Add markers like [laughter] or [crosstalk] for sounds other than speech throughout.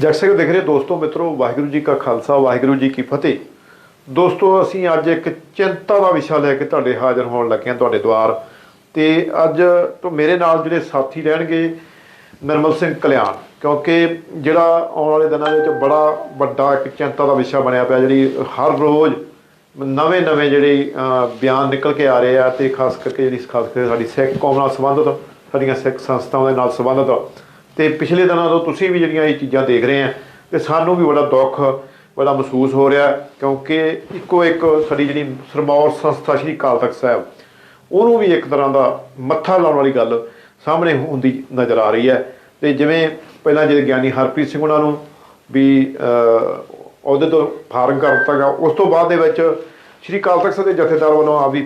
ਜਗ ਸਿੰਘ ਦੇਖ ਰਹੇ ਦੋਸਤੋ, ਮਿੱਤਰੋ, ਵਾਹਿਗੁਰੂ ਜੀ ਕਾ ਖਾਲਸਾ, ਵਾਹਿਗੁਰੂ ਜੀ ਕੀ ਫਤਿਹ। ਦੋਸਤੋ, ਅਸੀਂ ਅੱਜ ਇੱਕ ਚਿੰਤਾ ਦਾ ਵਿਸ਼ਾ ਲੈ ਕੇ ਤੁਹਾਡੇ ਹਾਜ਼ਰ ਹੋਣ ਲੱਗੇ ਹਾਂ ਤੁਹਾਡੇ ਦੁਆਰ ਤੇ ਅੱਜ ਤੋਂ ਮੇਰੇ ਨਾਲ ਜਿਹੜੇ ਸਾਥੀ ਰਹਿਣਗੇ ਨਿਰਮਲ ਸਿੰਘ ਕਲਿਆਣ, ਕਿਉਂਕਿ ਜਿਹੜਾ ਆਉਣ ਵਾਲੇ ਦਿਨਾਂ ਦੇ ਵਿੱਚ ਬੜਾ ਵੱਡਾ ਇੱਕ ਚਿੰਤਾ ਦਾ ਵਿਸ਼ਾ ਬਣਿਆ ਪਿਆ, ਜਿਹੜੀ ਹਰ ਰੋਜ਼ ਨਵੇਂ ਨਵੇਂ ਜਿਹੜੇ ਬਿਆਨ ਨਿਕਲ ਕੇ ਆ ਰਹੇ ਆ ਤੇ ਖਾਸ ਕਰਕੇ ਜਿਹੜੀ ਖਾਸ ਕਰਕੇ ਸਾਡੀ ਸਿੱਖ ਕੌਮ ਨਾਲ ਸੰਬੰਧਿਤ, ਸਾਡੀਆਂ ਸਿੱਖ ਸੰਸਥਾਵਾਂ ਦੇ ਨਾਲ ਸੰਬੰਧਿਤ ਤੇ ਪਿਛਲੇ ਦਿਨਾਂ ਤੋਂ ਤੁਸੀਂ ਵੀ ਜਿਹੜੀਆਂ ਇਹ ਚੀਜ਼ਾਂ ਦੇਖ ਰਹੇ ਆ ਤੇ ਸਾਨੂੰ ਵੀ ਬੜਾ ਦੁੱਖ ਬੜਾ ਮਹਿਸੂਸ ਹੋ ਰਿਹਾ ਕਿਉਂਕਿ ਇੱਕੋ ਇੱਕ ਸਾਡੀ ਜਿਹੜੀ ਸਰਮੌਰ ਸੰਸਥਾ ਸ਼੍ਰੀ ਅਕਾਲ ਤਖਤ ਸਾਹਿਬ ਉਹਨੂੰ ਵੀ ਇੱਕ ਤਰ੍ਹਾਂ ਦਾ ਮੱਥਾ ਲਾਉਣ ਵਾਲੀ ਗੱਲ ਸਾਹਮਣੇ ਹੁੰਦੀ ਨਜ਼ਰ ਆ ਰਹੀ ਹੈ। ਤੇ ਜਿਵੇਂ ਪਹਿਲਾਂ ਜਿਹੜੇ ਗਿਆਨੀ ਹਰਪ੍ਰੀਤ ਸਿੰਘ ਉਹਨਾਂ ਨੂੰ ਵੀ ਅਹ, ਉਹਦੇ ਤੋਂ ਫਾਰਮ ਕਰ ਦਿੱਤਾ ਗਿਆ ਉਸ ਤੋਂ ਬਾਅਦ ਦੇ ਵਿੱਚ ਸ਼੍ਰੀ ਅਕਾਲ ਤਖਤ ਸਾਹਿਬ ਦੇ ਜਥੇਦਾਰ ਵੱਲੋਂ ਆ ਵੀ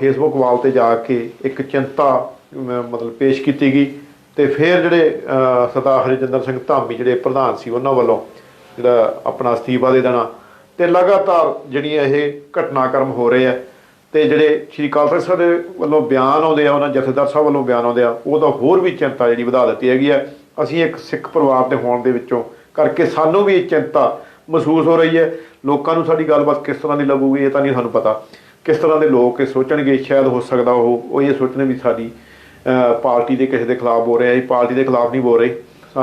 ਫੇਸਬੁੱਕ ਵਾਲ ਤੇ ਜਾ ਕੇ ਇੱਕ ਚਿੰਤਾ ਮਤਲਬ ਪੇਸ਼ ਕੀਤੀ ਗਈ। ਤੇ ਫਿਰ ਜਿਹੜੇ ਸਰਦਾਰ ਹਰਿਜਿੰਦਰ ਸਿੰਘ ਧਾਮੀ ਜਿਹੜੇ ਪ੍ਰਧਾਨ ਸੀ ਉਹਨਾਂ ਵੱਲੋਂ ਜਿਹੜਾ ਆਪਣਾ ਅਸਤੀਫਾ ਦੇ ਦੇਣਾ ਤੇ ਲਗਾਤਾਰ ਜਿਹੜੀਆਂ ਇਹ ਘਟਨਾਕ੍ਰਮ ਹੋ ਰਹੇ ਆ ਤੇ ਜਿਹੜੇ ਸ਼੍ਰੀ ਅਕਾਲ ਤਖਤ ਸਾਹਿਬ ਦੇ ਵੱਲੋਂ ਬਿਆਨ ਆਉਂਦੇ ਆ, ਉਹਨਾਂ ਜਥੇਦਾਰ ਸਾਹਿਬ ਵੱਲੋਂ ਬਿਆਨ ਆਉਂਦੇ ਆ, ਉਹਦਾ ਹੋਰ ਵੀ ਚਿੰਤਾ ਜਿਹੜੀ ਵਧਾ ਦਿੱਤੀ ਹੈਗੀ ਆ। ਅਸੀਂ ਇੱਕ ਸਿੱਖ ਪਰਿਵਾਰ ਦੇ ਹੋਣ ਦੇ ਵਿੱਚੋਂ ਕਰਕੇ ਸਾਨੂੰ ਵੀ ਇਹ ਚਿੰਤਾ ਮਹਿਸੂਸ ਹੋ ਰਹੀ ਹੈ। ਲੋਕਾਂ ਨੂੰ ਸਾਡੀ ਗੱਲਬਾਤ ਕਿਸ ਤਰ੍ਹਾਂ ਦੀ ਲੱਗੂਗੀ ਇਹ ਤਾਂ ਨਹੀਂ ਸਾਨੂੰ ਪਤਾ। ਕਿਸ ਤਰ੍ਹਾਂ ਦੇ ਲੋਕ ਇਹ ਸੋਚਣਗੇ, ਸ਼ਾਇਦ ਹੋ ਸਕਦਾ ਉਹ ਉਹ ਇਹ ਸੋਚਣ ਵੀ ਸਾਡੀ ਪਾਰਟੀ ਦੇ ਕਿਸੇ ਦੇ ਖਿਲਾਫ ਬੋਲ ਰਹੇ ਆ ਅਸੀਂ ਪਾਰਟੀ ਦੇ ਖਿਲਾਫ ਨਹੀਂ ਬੋਲ ਰਹੇ।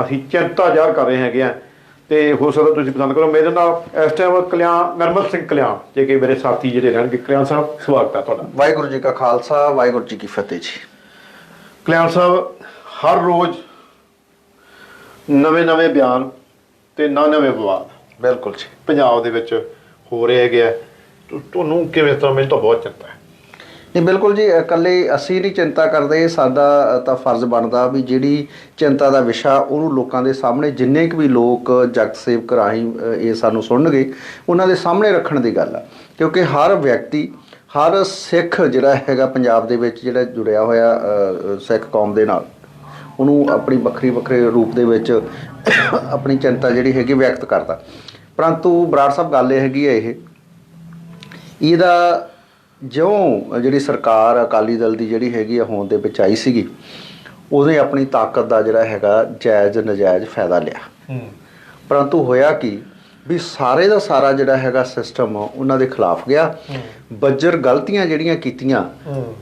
ਅਸੀਂ ਚਿੰਤਾ ਜ਼ਾਹਰ ਕਰ ਰਹੇ ਹੈਗੇ ਆ। ਤੇ ਹੋ ਸਕਦਾ ਤੁਸੀਂ ਪਸੰਦ ਕਰੋ ਮੇਰੇ ਨਾਲ ਇਸ ਟਾਈਮ ਕਲਿਆਣ ਨਰਮਲ ਸਿੰਘ ਕਲਿਆਣ ਜੇ ਕਿ ਮੇਰੇ ਸਾਥੀ ਜਿਹੜੇ ਰਹਿਣਗੇ ਕਲਿਆਣ ਸਾਹਿਬ ਸਵਾਗਤ ਹੈ ਤੁਹਾਡਾ। ਵਾਹਿਗੁਰੂ ਜੀ ਕਾ ਖਾਲਸਾ ਵਾਹਿਗੁਰੂ ਜੀ ਕੀ ਫਤਿਹ ਜੀ। ਕਲਿਆਣ ਸਾਹਿਬ ਹਰ ਰੋਜ਼ ਨਵੇਂ ਨਵੇਂ ਬਿਆਨ ਤੇ ਨਵੇਂ ਨਵੇਂ ਵਿਵਾਦ। ਬਿਲਕੁਲ ਜੀ। ਪੰਜਾਬ ਦੇ ਵਿੱਚ ਹੋ ਰਹੇ ਹੈਗੇ ਤੁਹਾਨੂੰ ਕਿਵੇਂ ਤਰ੍ਹਾਂ ਮੈਨੂੰ ਤਾਂ ਬਹੁਤ ਚਿੰਤਾ ਹੈ। ਨਹੀਂ, ਬਿਲਕੁਲ ਜੀ, ਇਕੱਲੇ ਅਸੀਂ ਨਹੀਂ ਚਿੰਤਾ ਕਰਦੇ, ਸਾਡਾ ਤਾਂ ਫਰਜ਼ ਬਣਦਾ ਵੀ ਜਿਹੜੀ ਚਿੰਤਾ ਦਾ ਵਿਸ਼ਾ ਉਹਨੂੰ ਲੋਕਾਂ ਦੇ ਸਾਹਮਣੇ ਜਿੰਨੇ ਕੁ ਵੀ ਲੋਕ ਜਗਤ ਸੇਵਕ ਰਾਹੀਂ ਇਹ ਸਾਨੂੰ ਸੁਣਨਗੇ, ਉਹਨਾਂ ਦੇ ਸਾਹਮਣੇ ਰੱਖਣ ਦੀ ਗੱਲ ਆ। ਕਿਉਂਕਿ ਹਰ ਵਿਅਕਤੀ, ਹਰ ਸਿੱਖ ਜਿਹੜਾ ਹੈਗਾ ਪੰਜਾਬ ਦੇ ਵਿੱਚ ਜਿਹੜਾ ਜੁੜਿਆ ਹੋਇਆ ਸਿੱਖ ਕੌਮ ਦੇ ਨਾਲ, ਉਹਨੂੰ ਆਪਣੀ ਵੱਖਰੀ ਵੱਖਰੇ ਰੂਪ ਦੇ ਵਿੱਚ ਆਪਣੀ ਚਿੰਤਾ ਜਿਹੜੀ ਹੈਗੀ ਵਿਅਕਤ ਕਰਦਾ। ਪਰੰਤੂ ਬਰਾੜ ਸਾਹਿਬ, ਗੱਲ ਇਹ ਹੈਗੀ ਹੈ ਇਹ, ਇਹਦਾ ਜਿਉਂ ਜਿਹੜੀ ਸਰਕਾਰ ਅਕਾਲੀ ਦਲ ਦੀ ਜਿਹੜੀ ਹੈਗੀ ਆ ਹੋਂਦ ਦੇ ਵਿੱਚ ਆਈ ਸੀਗੀ ਉਹਨੇ ਆਪਣੀ ਤਾਕਤ ਦਾ ਜਿਹੜਾ ਹੈਗਾ ਜਾਇਜ਼ ਨਜਾਇਜ਼ ਫਾਇਦਾ ਲਿਆ। ਪਰੰਤੂ ਹੋਇਆ ਕੀ ਵੀ ਸਾਰੇ ਦਾ ਸਾਰਾ ਜਿਹੜਾ ਹੈਗਾ ਸਿਸਟਮ ਉਹਨਾਂ ਦੇ ਖਿਲਾਫ ਗਿਆ। ਬੱਜਰ ਗਲਤੀਆਂ ਜਿਹੜੀਆਂ ਕੀਤੀਆਂ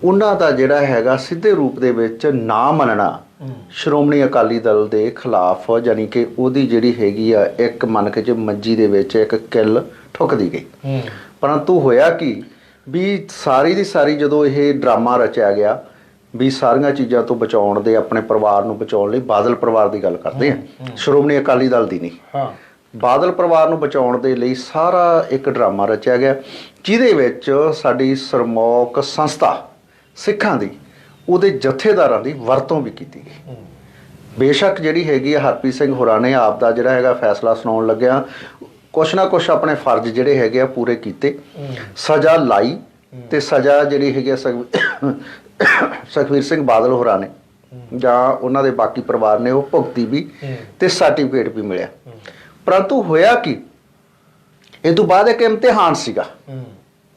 ਉਹਨਾਂ ਦਾ ਜਿਹੜਾ ਹੈਗਾ ਸਿੱਧੇ ਰੂਪ ਦੇ ਵਿੱਚ ਨਾ ਮੰਨਣਾ ਸ਼੍ਰੋਮਣੀ ਅਕਾਲੀ ਦਲ ਦੇ ਖਿਲਾਫ ਯਾਨੀ ਕਿ ਉਹਦੀ ਜਿਹੜੀ ਹੈਗੀ ਆ ਇੱਕ ਮੰਨ ਕੇ ਜੇ ਮੰਜੀ ਦੇ ਵਿੱਚ ਇੱਕ ਕਿੱਲ ਠੁੱਕਦੀ ਗਈ। ਪਰੰਤੂ ਹੋਇਆ ਕੀ ਵੀ ਸਾਰੀ ਦੀ ਸਾਰੀ ਜਦੋਂ ਇਹ ਡਰਾਮਾ ਰਚਿਆ ਗਿਆ ਵੀ ਸਾਰੀਆਂ ਚੀਜ਼ਾਂ ਤੋਂ ਬਚਾਉਣ ਦੇ ਆਪਣੇ ਪਰਿਵਾਰ ਨੂੰ ਬਚਾਉਣ ਲਈ ਬਾਦਲ ਪਰਿਵਾਰ ਦੀ ਗੱਲ ਕਰਦੇ ਆ। ਸ਼੍ਰੋਮਣੀ ਅਕਾਲੀ ਦਲ ਦੀ ਨਹੀਂ। ਹਾਂ। ਬਾਦਲ ਪਰਿਵਾਰ ਨੂੰ ਬਚਾਉਣ ਦੇ ਲਈ ਸਾਰਾ ਇੱਕ ਡਰਾਮਾ ਰਚਿਆ ਗਿਆ ਜਿਹਦੇ ਵਿੱਚ ਸਾਡੀ ਸਰਮੌਕ ਸੰਸਥਾ ਸਿੱਖਾਂ ਦੀ ਉਹਦੇ ਜਥੇਦਾਰਾਂ ਦੀ ਵਰਤੋਂ ਵੀ ਕੀਤੀ ਗਈ। ਬੇਸ਼ੱਕ ਜਿਹੜੀ ਹੈਗੀ ਹਰਪ੍ਰੀਤ ਸਿੰਘ ਹੋਰਾਂ ਨੇ ਆਪ ਦਾ ਜਿਹੜਾ ਹੈਗਾ ਫੈਸਲਾ ਸੁਣਾਉਣ ਲੱਗਿਆ ਕੁਛ ਨਾ ਕੁਛ ਆਪਣੇ ਫਰਜ਼ ਜਿਹੜੇ ਹੈਗੇ ਆ ਪੂਰੇ ਕੀਤੇ। ਸਜ਼ਾ ਲਾਈ ਤੇ ਸਜ਼ਾ ਜਿਹੜੀ ਹੈਗੀ ਆ ਸਖ- ਸੁਖਬੀਰ ਸਿੰਘ ਬਾਦਲ ਹੋਰਾਂ ਨੇ। ਜਾਂ ਉਹਨਾਂ ਦੇ ਬਾਕੀ ਪਰਿਵਾਰ ਨੇ ਉਹ ਭੁਗਤੀ ਵੀ ਤੇ ਸਰਟੀਫਿਕੇਟ ਵੀ ਮਿਲਿਆ। ਪਰੰਤੂ ਹੋਇਆ ਕੀ? ਇਹ ਤੋਂ ਬਾਅਦ ਇੱਕ ਇਮਤਿਹਾਨ ਸੀਗਾ।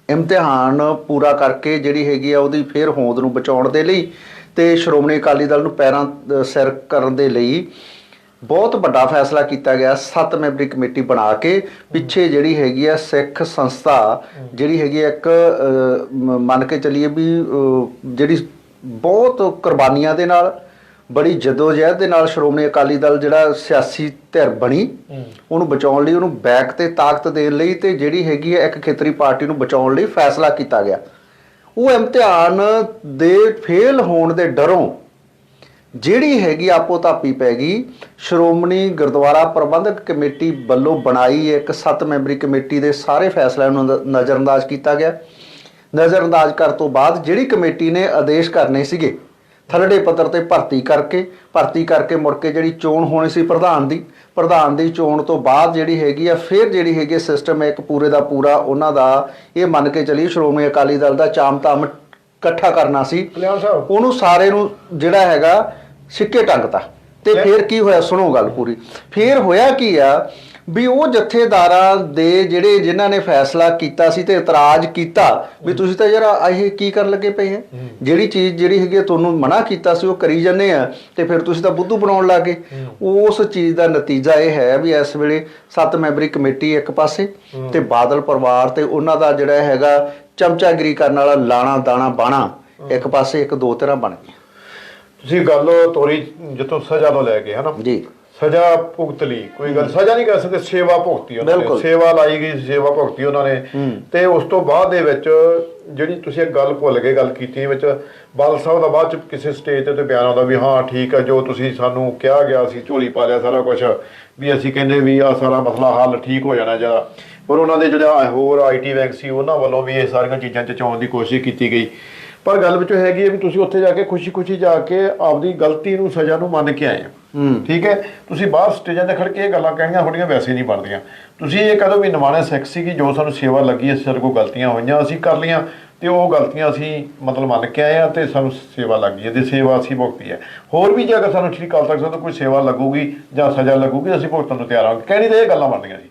ਇਮਤਿਹਾਨ ਪੂਰਾ ਕਰਕੇ ਜਿਹੜੀ ਹੈਗੀ ਆ ਉਹਦੀ ਫੇਰ ਹੋਂਦ ਨੂੰ ਬਚਾਉਣ ਦੇ ਲਈ ਤੇ ਸ਼੍ਰੋਮਣੀ ਅਕਾਲੀ ਦਲ ਨੂੰ ਪੈਰਾਂ ਸਿਰ ਕਰਨ ਦੇ ਲਈ ਬਹੁਤ ਵੱਡਾ ਫੈਸਲਾ ਕੀਤਾ ਗਿਆ। ਸੱਤ ਮੈਂਬਰੀ ਕਮੇਟੀ ਬਣਾ ਕੇ ਪਿੱਛੇ ਜਿਹੜੀ ਹੈਗੀ ਆ ਸਿੱਖ ਸੰਸਥਾ ਜਿਹੜੀ ਹੈਗੀ ਆ ਇੱਕ ਮੰਨ ਕੇ ਚੱਲੀਏ ਵੀ ਜਿਹੜੀ ਬਹੁਤ ਕੁਰਬਾਨੀਆਂ ਦੇ ਨਾਲ ਬੜੀ ਜਦੋਜਹਿਦ ਦੇ ਨਾਲ ਸ਼੍ਰੋਮਣੀ ਅਕਾਲੀ ਦਲ ਜਿਹੜਾ ਸਿਆਸੀ ਧਿਰ ਬਣੀ ਉਹਨੂੰ ਬਚਾਉਣ ਲਈ ਉਹਨੂੰ ਬੈਕ ਤੇ ਤਾਕਤ ਦੇਣ ਲਈ ਤੇ ਜਿਹੜੀ ਹੈਗੀ ਹੈ ਇੱਕ ਖੇਤਰੀ ਪਾਰਟੀ ਨੂੰ ਬਚਾਉਣ ਲਈ ਫੈਸਲਾ ਕੀਤਾ ਗਿਆ। ਉਹ ਇਮਤਿਹਾਨ ਦੇ ਫੇਲ ਹੋਣ ਦੇ ਡਰੋਂ ਜਿਹੜੀ ਹੈਗੀ ਆਪੋ ਤਾਪੀ ਪੈ ਗਈ ਸ਼੍ਰੋਮਣੀ ਗੁਰਦੁਆਰਾ ਪ੍ਰਬੰਧਕ ਕਮੇਟੀ ਵੱਲੋਂ ਬਣਾਈ ਇੱਕ ਸੱਤ ਮੈਂਬਰੀ ਕਮੇਟੀ ਦੇ ਸਾਰੇ ਫੈਸਲਿਆਂ ਨੂੰ ਨਜ਼ਰਅੰਦਾਜ਼ ਕੀਤਾ ਗਿਆ। ਨਜ਼ਰਅੰਦਾਜ਼ ਕਰਨ ਤੋਂ ਬਾਅਦ ਜਿਹੜੀ ਕਮੇਟੀ ਨੇ ਆਦੇਸ਼ ਕਰਨੇ ਸੀਗੇ ਥਰੜੇ ਪੱਤਰ ਤੇ ਭਰਤੀ ਕਰਕੇ ਭਰਤੀ ਕਰਕੇ ਮੁੜ ਕੇ ਜਿਹੜੀ ਚੋਣ ਹੋਣੀ ਸੀ ਪ੍ਰਧਾਨ ਦੀ ਪ੍ਰਧਾਨ ਦੀ ਚੋਣ ਤੋਂ ਬਾਅਦ ਜਿਹੜੀ ਹੈਗੀ ਆ ਫਿਰ ਜਿਹੜੀ ਹੈਗੀ ਸਿਸਟਮ ਇੱਕ ਪੂਰੇ ਦਾ ਪੂਰਾ ਉਹਨਾਂ ਦਾ ਇਹ ਮੰਨ ਕੇ ਚੱਲੀ ਸ਼੍ਰੋਮਣੀ ਅਕਾਲੀ ਦਲ ਦਾ ਚਾਮਤਾਮ ਇਕੱਠਾ ਕਰਨਾ ਸੀ। ਉਹਨੂੰ ਸਾਰੇ ਨੂੰ ਜਿਹੜਾ ਹੈਗਾ ਸਿੱਕੇ ਟੰਗਤਾ ਤੇ। ਫਿਰ? ਕੀ ਹੋਇਆ ਸੁਣੋ ਗੱਲ ਪੂਰੀ। ਫਿਰ ਹੋਇਆ ਕੀ ਆ ਵੀ ਉਹ ਜਥੇਦਾਰਾਂ ਦੇ ਜਿਹੜੇ ਜਿਨ੍ਹਾਂ ਨੇ ਫੈਸਲਾ ਕੀਤਾ ਸੀ ਤੇ ਇਤਰਾਜ਼ ਕੀਤਾ ਵੀ ਤੁਸੀਂ ਤਾਂ ਯਾਰ ਇਹ ਕੀ ਕਰਨ ਲੱਗੇ ਪਏ ਆ ਜਿਹੜੀ ਚੀਜ਼ ਜਿਹੜੀ ਹੈਗੀ ਤੁਹਾਨੂੰ ਮਨਾ ਕੀਤਾ ਸੀ ਉਹ ਕਰੀ ਜਾਂਦੇ ਆ ਤੇ ਫਿਰ ਤੁਸੀਂ ਤਾਂ ਬੁੱਧੂ ਬਣਾਉਣ ਲੱਗੇ ਉਸ ਚੀਜ਼ ਦਾ ਨਤੀਜਾ ਇਹ ਹੈ ਵੀ ਇਸ ਵੇਲੇ ਸੱਤ ਮੈਂਬਰੀ ਕਮੇਟੀ ਇੱਕ ਪਾਸੇ ਤੇ ਬਾਦਲ ਪਰਿਵਾਰ ਤੇ ਉਹਨਾਂ ਦਾ ਜਿਹੜਾ ਹੈਗਾ ਚਮਚਾਗਿਰੀ ਕਰਨ ਵਾਲਾ ਲਾਣਾ ਦਾਣਾ ਬਾਣਾ ਇੱਕ ਪਾਸੇ ਇੱਕ ਦੋ ਤਰ੍ਹਾਂ ਬਣ ਗਈ ਤੁਸੀਂ ਗੱਲ ਤੋਰੀ ਜਿੱਥੋਂ ਸਜ਼ਾ ਤੋਂ ਲੈ ਕੇ ਹਨਾ? ਜੀ। ਸਜ਼ਾ ਭੁਗਤ ਲਈ। ਕੋਈ ਗੱਲ ਸਜ਼ਾ ਨਹੀਂ ਕਹਿ ਸਕਦੇ ਸੇਵਾ ਭੁਗਤੀ ਉਹਨਾਂ ਨੇ। ਬਿਲਕੁਲ। ਸੇਵਾ ਲਾਈ ਗਈ ਸੇਵਾ ਭੁਗਤੀ ਉਹਨਾਂ ਨੇ। ਤੇ ਉਸ ਤੋਂ ਬਾਅਦ ਦੇ ਵਿੱਚ ਜਿਹੜੀ ਤੁਸੀਂ ਇੱਕ ਗੱਲ ਭੁੱਲ ਗਏ ਗੱਲ ਕੀਤੀ ਵਿੱਚ ਬਾਲ ਸਾਹਿਬ ਦਾ ਬਾਅਦ ਚ ਕਿਸੇ ਸਟੇਜ ਤੇ ਤੇ ਬਿਆਨ ਆਉਂਦਾ ਵੀ ਹਾਂ ਠੀਕ ਹੈ ਜੋ ਤੁਸੀਂ ਸਾਨੂੰ ਕਿਹਾ ਗਿਆ ਸੀ ਝੋਲੀ ਪਾ ਲਿਆ ਸਾਰਾ ਕੁਝ ਵੀ ਅਸੀਂ ਕਹਿੰਦੇ ਵੀ ਆ ਸਾਰਾ ਮਸਲਾ ਹੱਲ ਠੀਕ ਹੋ ਜਾਣਾ ਜਾਂ ਪਰ ਉਹਨਾਂ ਦੇ ਜਿਹੜਾ ਹੋਰ ਆਈਟੀ ਵੈਂਕ ਸੀ ਉਹਨਾਂ ਵੱਲੋਂ ਵੀ ਇਹ ਸਾਰੀਆਂ ਚੀਜ਼ਾਂ ਚ ਚਾਉਣ ਦੀ ਕੋਸ਼ਿਸ਼ ਕੀਤੀ ਗਈ। ਪਰ ਗੱਲ ਵਿੱਚ ਹੈਗੀ ਹੈ ਵੀ ਤੁਸੀਂ ਉੱਥੇ ਜਾ ਕੇ ਖੁਸ਼ੀ-ਖੁਸ਼ੀ ਜਾ ਕੇ ਆਪਦੀ ਗਲਤੀ ਨੂੰ ਸਜ਼ਾ ਨੂੰ ਮੰਨ ਕੇ ਆਏ ਹੋ। ਠੀਕ ਹੈ? ਤੁਸੀਂ ਬਾਹਰ ਸਟੇਜਾਂ ਤੇ ਖੜ ਕੇ ਇਹ ਗੱਲਾਂ ਕਹਿਣੀਆਂ ਤੁਹਾਡੀਆਂ ਵੈਸੇ ਨਹੀਂ ਬਣਦੀਆਂ। ਤੁਸੀਂ ਇਹ ਕਹੋ ਵੀ ਨਿਮਾਣੇ ਸਿੱਖ ਸੀ ਕਿ ਜੋ ਸਾਨੂੰ ਸੇਵਾ ਲੱਗੀ ਹੈ ਸਾਡੇ ਕੋਲ ਗਲਤੀਆਂ ਹੋਈਆਂ ਅਸੀਂ ਕਰ ਲਈਆਂ ਤੇ ਉਹ ਗਲਤੀਆਂ ਅਸੀਂ ਮਤਲਬ ਮੰਨ ਕੇ ਆਏ ਆ ਤੇ ਸਾਨੂੰ ਸੇਵਾ ਲੱਗੀ ਹੈ ਤੇ ਸੇਵਾ ਅਸੀਂ ਭੁਗਤੀ ਹੈ। ਹੋਰ ਵੀ ਜੇ ਅਗਰ ਸਾਨੂੰ ਸ਼੍ਰੀ ਅਕਾਲ ਤਖਤ ਤੋਂ ਕੋਈ ਸੇਵਾ ਲੱਗੂਗੀ ਜਾਂ ਸਜ਼ਾ ਲੱਗੂਗੀ ਅਸੀਂ ਭੁਗਤਣ ਨੂੰ ਤਿਆਰ ਹਾਂ। ਕਹਿਣੀ ਤੇ ਇਹ ਗੱਲਾਂ ਬਣਦੀਆਂ ਸੀ।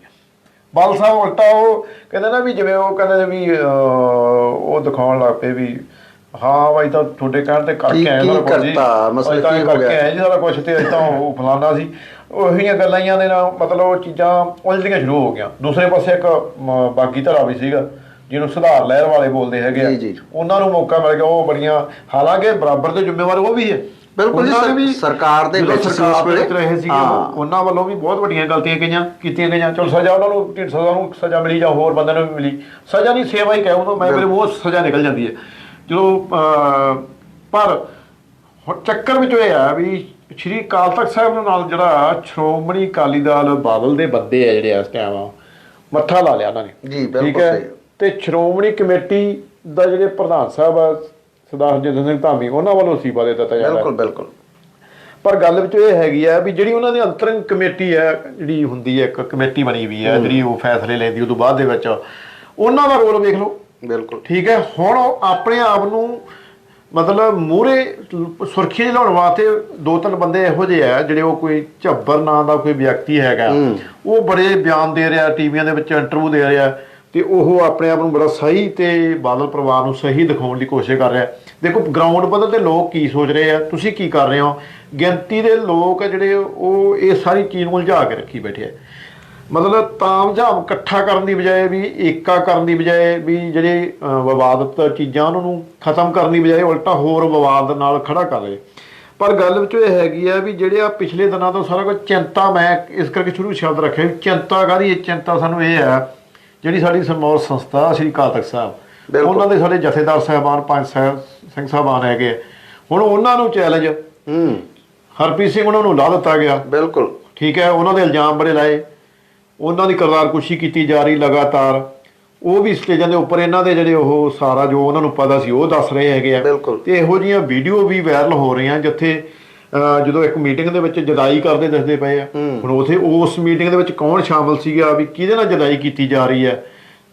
ਬਾਲ ਸਾਹਿਬ ਉਲਟਾ ਉਹ ਕਹਿੰਦੇ ਨਾ ਵੀ ਜਿਵੇਂ ਉਹ ਕਹਿੰਦੇ ਵੀ ਉਹ ਦਿਖਾਉਣ ਲੱਗ ਪਏ ਵੀ ਹਾਂ ਬਾਈ ਤਾਂ ਤੁਹਾਡੇ ਕਹਿਣ ਤੇ ਕਰਕੇ ਕੀ ਸਾਰਾ ਕੁਝ ਕਰਤਾ? ਮਸਲਾ ਕੀ ਹੋ ਕਰਕੇ ਗਿਆ? ਆਏ ਜੀ ਸਾਰਾ ਕੁਝ ਤੇ ਇਦਾਂ ਉਹ ਫਲਾਣਾ ਸੀ ਉਹੀਆਂ ਗੱਲਾਂ ਹੀ ਦੇ ਨਾਲ ਮਤਲਬ ਉਹ ਚੀਜ਼ਾਂ ਉਲਝਣੀਆਂ ਸ਼ੁਰੂ ਹੋ ਗਈਆਂ ਦੂਸਰੇ ਪਾਸੇ ਇੱਕ ਬਾਗੀ ਧੜਾ ਵੀ ਸੀਗਾ ਜਿਹਨੂੰ ਸੁਧਾਰ ਲਹਿਰ ਵਾਲੇ ਬੋਲਦੇ ਹੈਗੇ ਆ। ਉਹਨਾਂ ਨੂੰ ਮੌਕਾ ਮਿਲ ਗਿਆ ਉਹ ਬੜੀਆਂ ਹਾਲਾਂਕਿ ਬਰਾਬਰ ਦੇ ਜ਼ਿੰਮੇਵਾਰ ਉਹ ਵੀ ਹੈ ਬਿਲਕੁਲ ਸਰਕਾਰ ਦੇ ਵਿੱਚ ਸੀ ਸਰਕਾਰ ਦੇ। ਰਹੇ। ਉਹ- ਉਹਨਾਂ ਵੱਲੋਂ ਵੀ ਬਹੁਤ ਵੱਡੀਆਂ ਗਲਤੀਆਂ ਕਈਆਂ ਕੀਤੀਆਂ ਗਈਆਂ ਚਲੋ ਸਜ਼ਾ ਉਹਨਾਂ ਨੂੰ ਢਿੱਡ ਸਜ਼ਾ ਨੂੰ ਸਜ਼ਾ ਮਿਲੀ ਜਾਂ ਹੋਰ ਬੰਦਿਆਂ ਨੂੰ ਵੀ ਮਿਲੀ ਸਜ਼ਾ ਨਹੀਂ ਸੇਵਾ ਹੀ ਕਹੇ ਉਹਨੂੰ ਮੈਂ ਮੇਰੇ ਮੂੰਹ ਸਜ਼ਾ ਨਿਕਲ ਜਾਂਦੀ ਹੈ ਜਦੋਂ ਪਰ ਹੁਣ ਚੱਕਰ ਵਿੱਚ ਇਹ ਆ ਵੀ ਸ਼੍ਰੀ ਅਕਾਲ ਤਖਤ ਸਾਹਿਬ ਨਾਲ ਜਿਹੜਾ ਸ਼੍ਰੋਮਣੀ ਅਕਾਲੀ ਦਲ ਬਾਦਲ ਦੇ ਬੰਦੇ ਆ ਜਿਹੜੇ ਇਸ ਟਾਈਮ ਮੱਥਾ ਲਾ ਲਿਆ ਉਹਨਾਂ ਨੇ। ਜੀ, ਬਿਲਕੁਲ? ਸਹੀ। ਤੇ ਸ਼੍ਰੋਮਣੀ ਕਮੇਟੀ ਦਾ ਜਿਹੜੇ ਪ੍ਰਧਾਨ ਸਾਹਿਬ ਆ ਸਰਦਾਰ ਹਰਜਿੰਦਰ ਸਿੰਘ ਧਾਮੀ ਉਹਨਾਂ ਵੱਲੋਂ ਅਸੀਫਾ ਦੇ ਦਿੱਤਾ ਜਾਂਦਾ ਬਿਲਕੁਲ ਬਿਲਕੁਲ। ਪਰ ਗੱਲ ਵਿੱਚ ਇਹ ਹੈਗੀ ਆ ਵੀ ਜਿਹੜੀ ਉਹਨਾਂ ਦੀ ਅੰਤਰੰਗ ਕਮੇਟੀ ਹੈ ਜਿਹੜੀ ਹੁੰਦੀ ਹੈ ਇੱਕ ਕਮੇਟੀ ਬਣੀ ਹੋਈ ਹੈ। ਜਿਹੜੀ ਉਹ ਫੈਸਲੇ ਲੈਂਦੀ ਉਦੋਂ ਬਾਅਦ ਦੇ ਵਿੱਚ ਉਹਨਾਂ ਦਾ ਰੋਲ ਵੇਖ ਲਓ। ਬਿਲਕੁਲ। ਠੀਕ ਹੈ ਹੁਣ ਉਹ ਆਪਣੇ ਆਪ ਨੂੰ ਮਤਲਬ ਮੂਰੇ ਸੁਰਖੀ ਲਿਆਉਣ ਵਾਸਤੇ ਦੋ ਤਿੰਨ ਬੰਦੇ ਇਹੋ ਜਿਹੇ ਆ ਜਿਹੜੇ ਉਹ ਕੋਈ ਝੱਬਰ ਨਾਂ ਦਾ ਕੋਈ ਵਿਅਕਤੀ ਹੈਗਾ। ਉਹ ਬੜੇ ਬਿਆਨ ਦੇ ਰਿਹਾ ਟੀਵੀਆਂ ਦੇ ਵਿੱਚ ਇੰਟਰਵਿਊ ਦੇ ਰਿਹਾ ਤੇ ਉਹ ਆਪਣੇ ਆਪ ਨੂੰ ਬੜਾ ਸਹੀ ਤੇ ਬਾਦਲ ਪਰਿਵਾਰ ਨੂੰ ਸਹੀ ਦਿਖਾਉਣ ਦੀ ਕੋਸ਼ਿਸ਼ ਕਰ ਰਿਹਾ। ਦੇਖੋ ਗਰਾਊਂਡ ਪੱਧਰ ਤੇ ਲੋਕ ਕੀ ਸੋਚ ਰਹੇ ਆ? ਤੁਸੀਂ ਕੀ ਕਰ ਰਹੇ ਹੋ? ਗਿਣਤੀ ਦੇ ਲੋਕ ਜਿਹੜੇ ਉਹ ਇਹ ਸਾਰੀ ਚੀਜ਼ ਨੂੰ ਉਲਝਾ ਕੇ ਰੱਖੀ ਬੈਠੇ ਆ। ਮਤਲਬ ਤਾਮਝਾਮ ਇਕੱਠਾ ਕਰਨ ਦੀ ਬਜਾਏ ਵੀ ਏਕਾ ਕਰਨ ਦੀ ਬਜਾਏ ਵੀ ਜਿਹੜੇ ਵਿਵਾਦਤ ਚੀਜ਼ਾਂ ਉਹਨਾਂ ਨੂੰ ਖਤਮ ਕਰਨ ਦੀ ਬਜਾਏ ਉਲਟਾ ਹੋਰ ਵਿਵਾਦ ਨਾਲ ਖੜਾ ਕਰ ਰਹੇ ਪਰ ਗੱਲ ਵਿੱਚ ਇਹ ਹੈਗੀ ਆ ਵੀ ਜਿਹੜੇ ਆ ਪਿਛਲੇ ਦਿਨਾਂ ਤੋਂ ਸਾਰਾ ਕੁਝ ਚਿੰਤਾ ਮੈਂ ਇਸ ਕਰਕੇ ਸ਼ੁਰੂ ਸ਼ਬਦ ਰੱਖਿਆ ਚਿੰਤਾ ਕਾਹਦੀ ਇਹ ਚਿੰਤਾ ਸਾਨੂੰ ਇਹ ਆ ਜਿਹੜੀ ਸਾਡੀ ਸਮੌਰ ਸੰਸਥਾ ਸ਼੍ਰੀ ਅਕਾਲ ਤਖਤ ਸਾਹਿਬ। ਉਹਨਾਂ ਦੇ ਸਾਡੇ ਜਥੇਦਾਰ ਸਾਹਿਬਾਨ ਪੰਜ ਸਾਹਿਬ ਸਿੰਘ ਸਾਹਿਬਾਨ ਹੈਗੇ। ਹੁਣ ਉਹਨਾਂ ਨੂੰ ਚੈਲੰਜ ਹੂੰ। ਹਰਪ੍ਰੀਤ ਸਿੰਘ ਉਹਨਾਂ ਨੂੰ ਲਾ ਦਿੱਤਾ ਗਿਆ। ਬਿਲਕੁਲ। ਠੀਕ ਹੈ ਉਹਨਾਂ ਦੇ ਇਲਜ਼ਾਮ ਬੜੇ ਲਾਏ। ਉਹਨਾਂ ਦੀ ਕਰਤਾਰਕੁਸ਼ੀ ਕੀਤੀ ਜਾ ਰਹੀ ਲਗਾਤਾਰ। ਉਹ ਵੀ ਸਟੇਜਾਂ ਦੇ ਉੱਪਰ ਇਹਨਾਂ ਦੇ ਜਿਹੜੇ ਉਹ ਸਾਰਾ ਜੋ ਉਹਨਾਂ ਨੂੰ ਪਤਾ ਸੀ ਉਹ ਦੱਸ ਰਹੇ ਹੈਗੇ ਆ। ਤੇ ਇਹੋ ਜੀਆਂ ਵੀਡੀਓ ਵੀ ਵਾਇਰਲ ਹੋ ਰਹੀਆਂ ਜਿੱਥੇ ਜਦੋਂ ਇੱਕ ਮੀਟਿੰਗ ਦੇ ਵਿੱਚ ਜਦਾਈ ਕਰਦੇ ਦਿਸਦੇ ਪਏ ਆ। ਹੁਣ ਉਥੇ ਉਸ ਮੀਟਿੰਗ ਦੇ ਵਿੱਚ ਕੌਣ ਸ਼ਾਮਲ ਸੀਗਾ ਵੀ ਕਿਹਦੇ ਨਾਲ ਜਦਾਈ ਕੀਤੀ ਜਾ ਰਹੀ ਹੈ।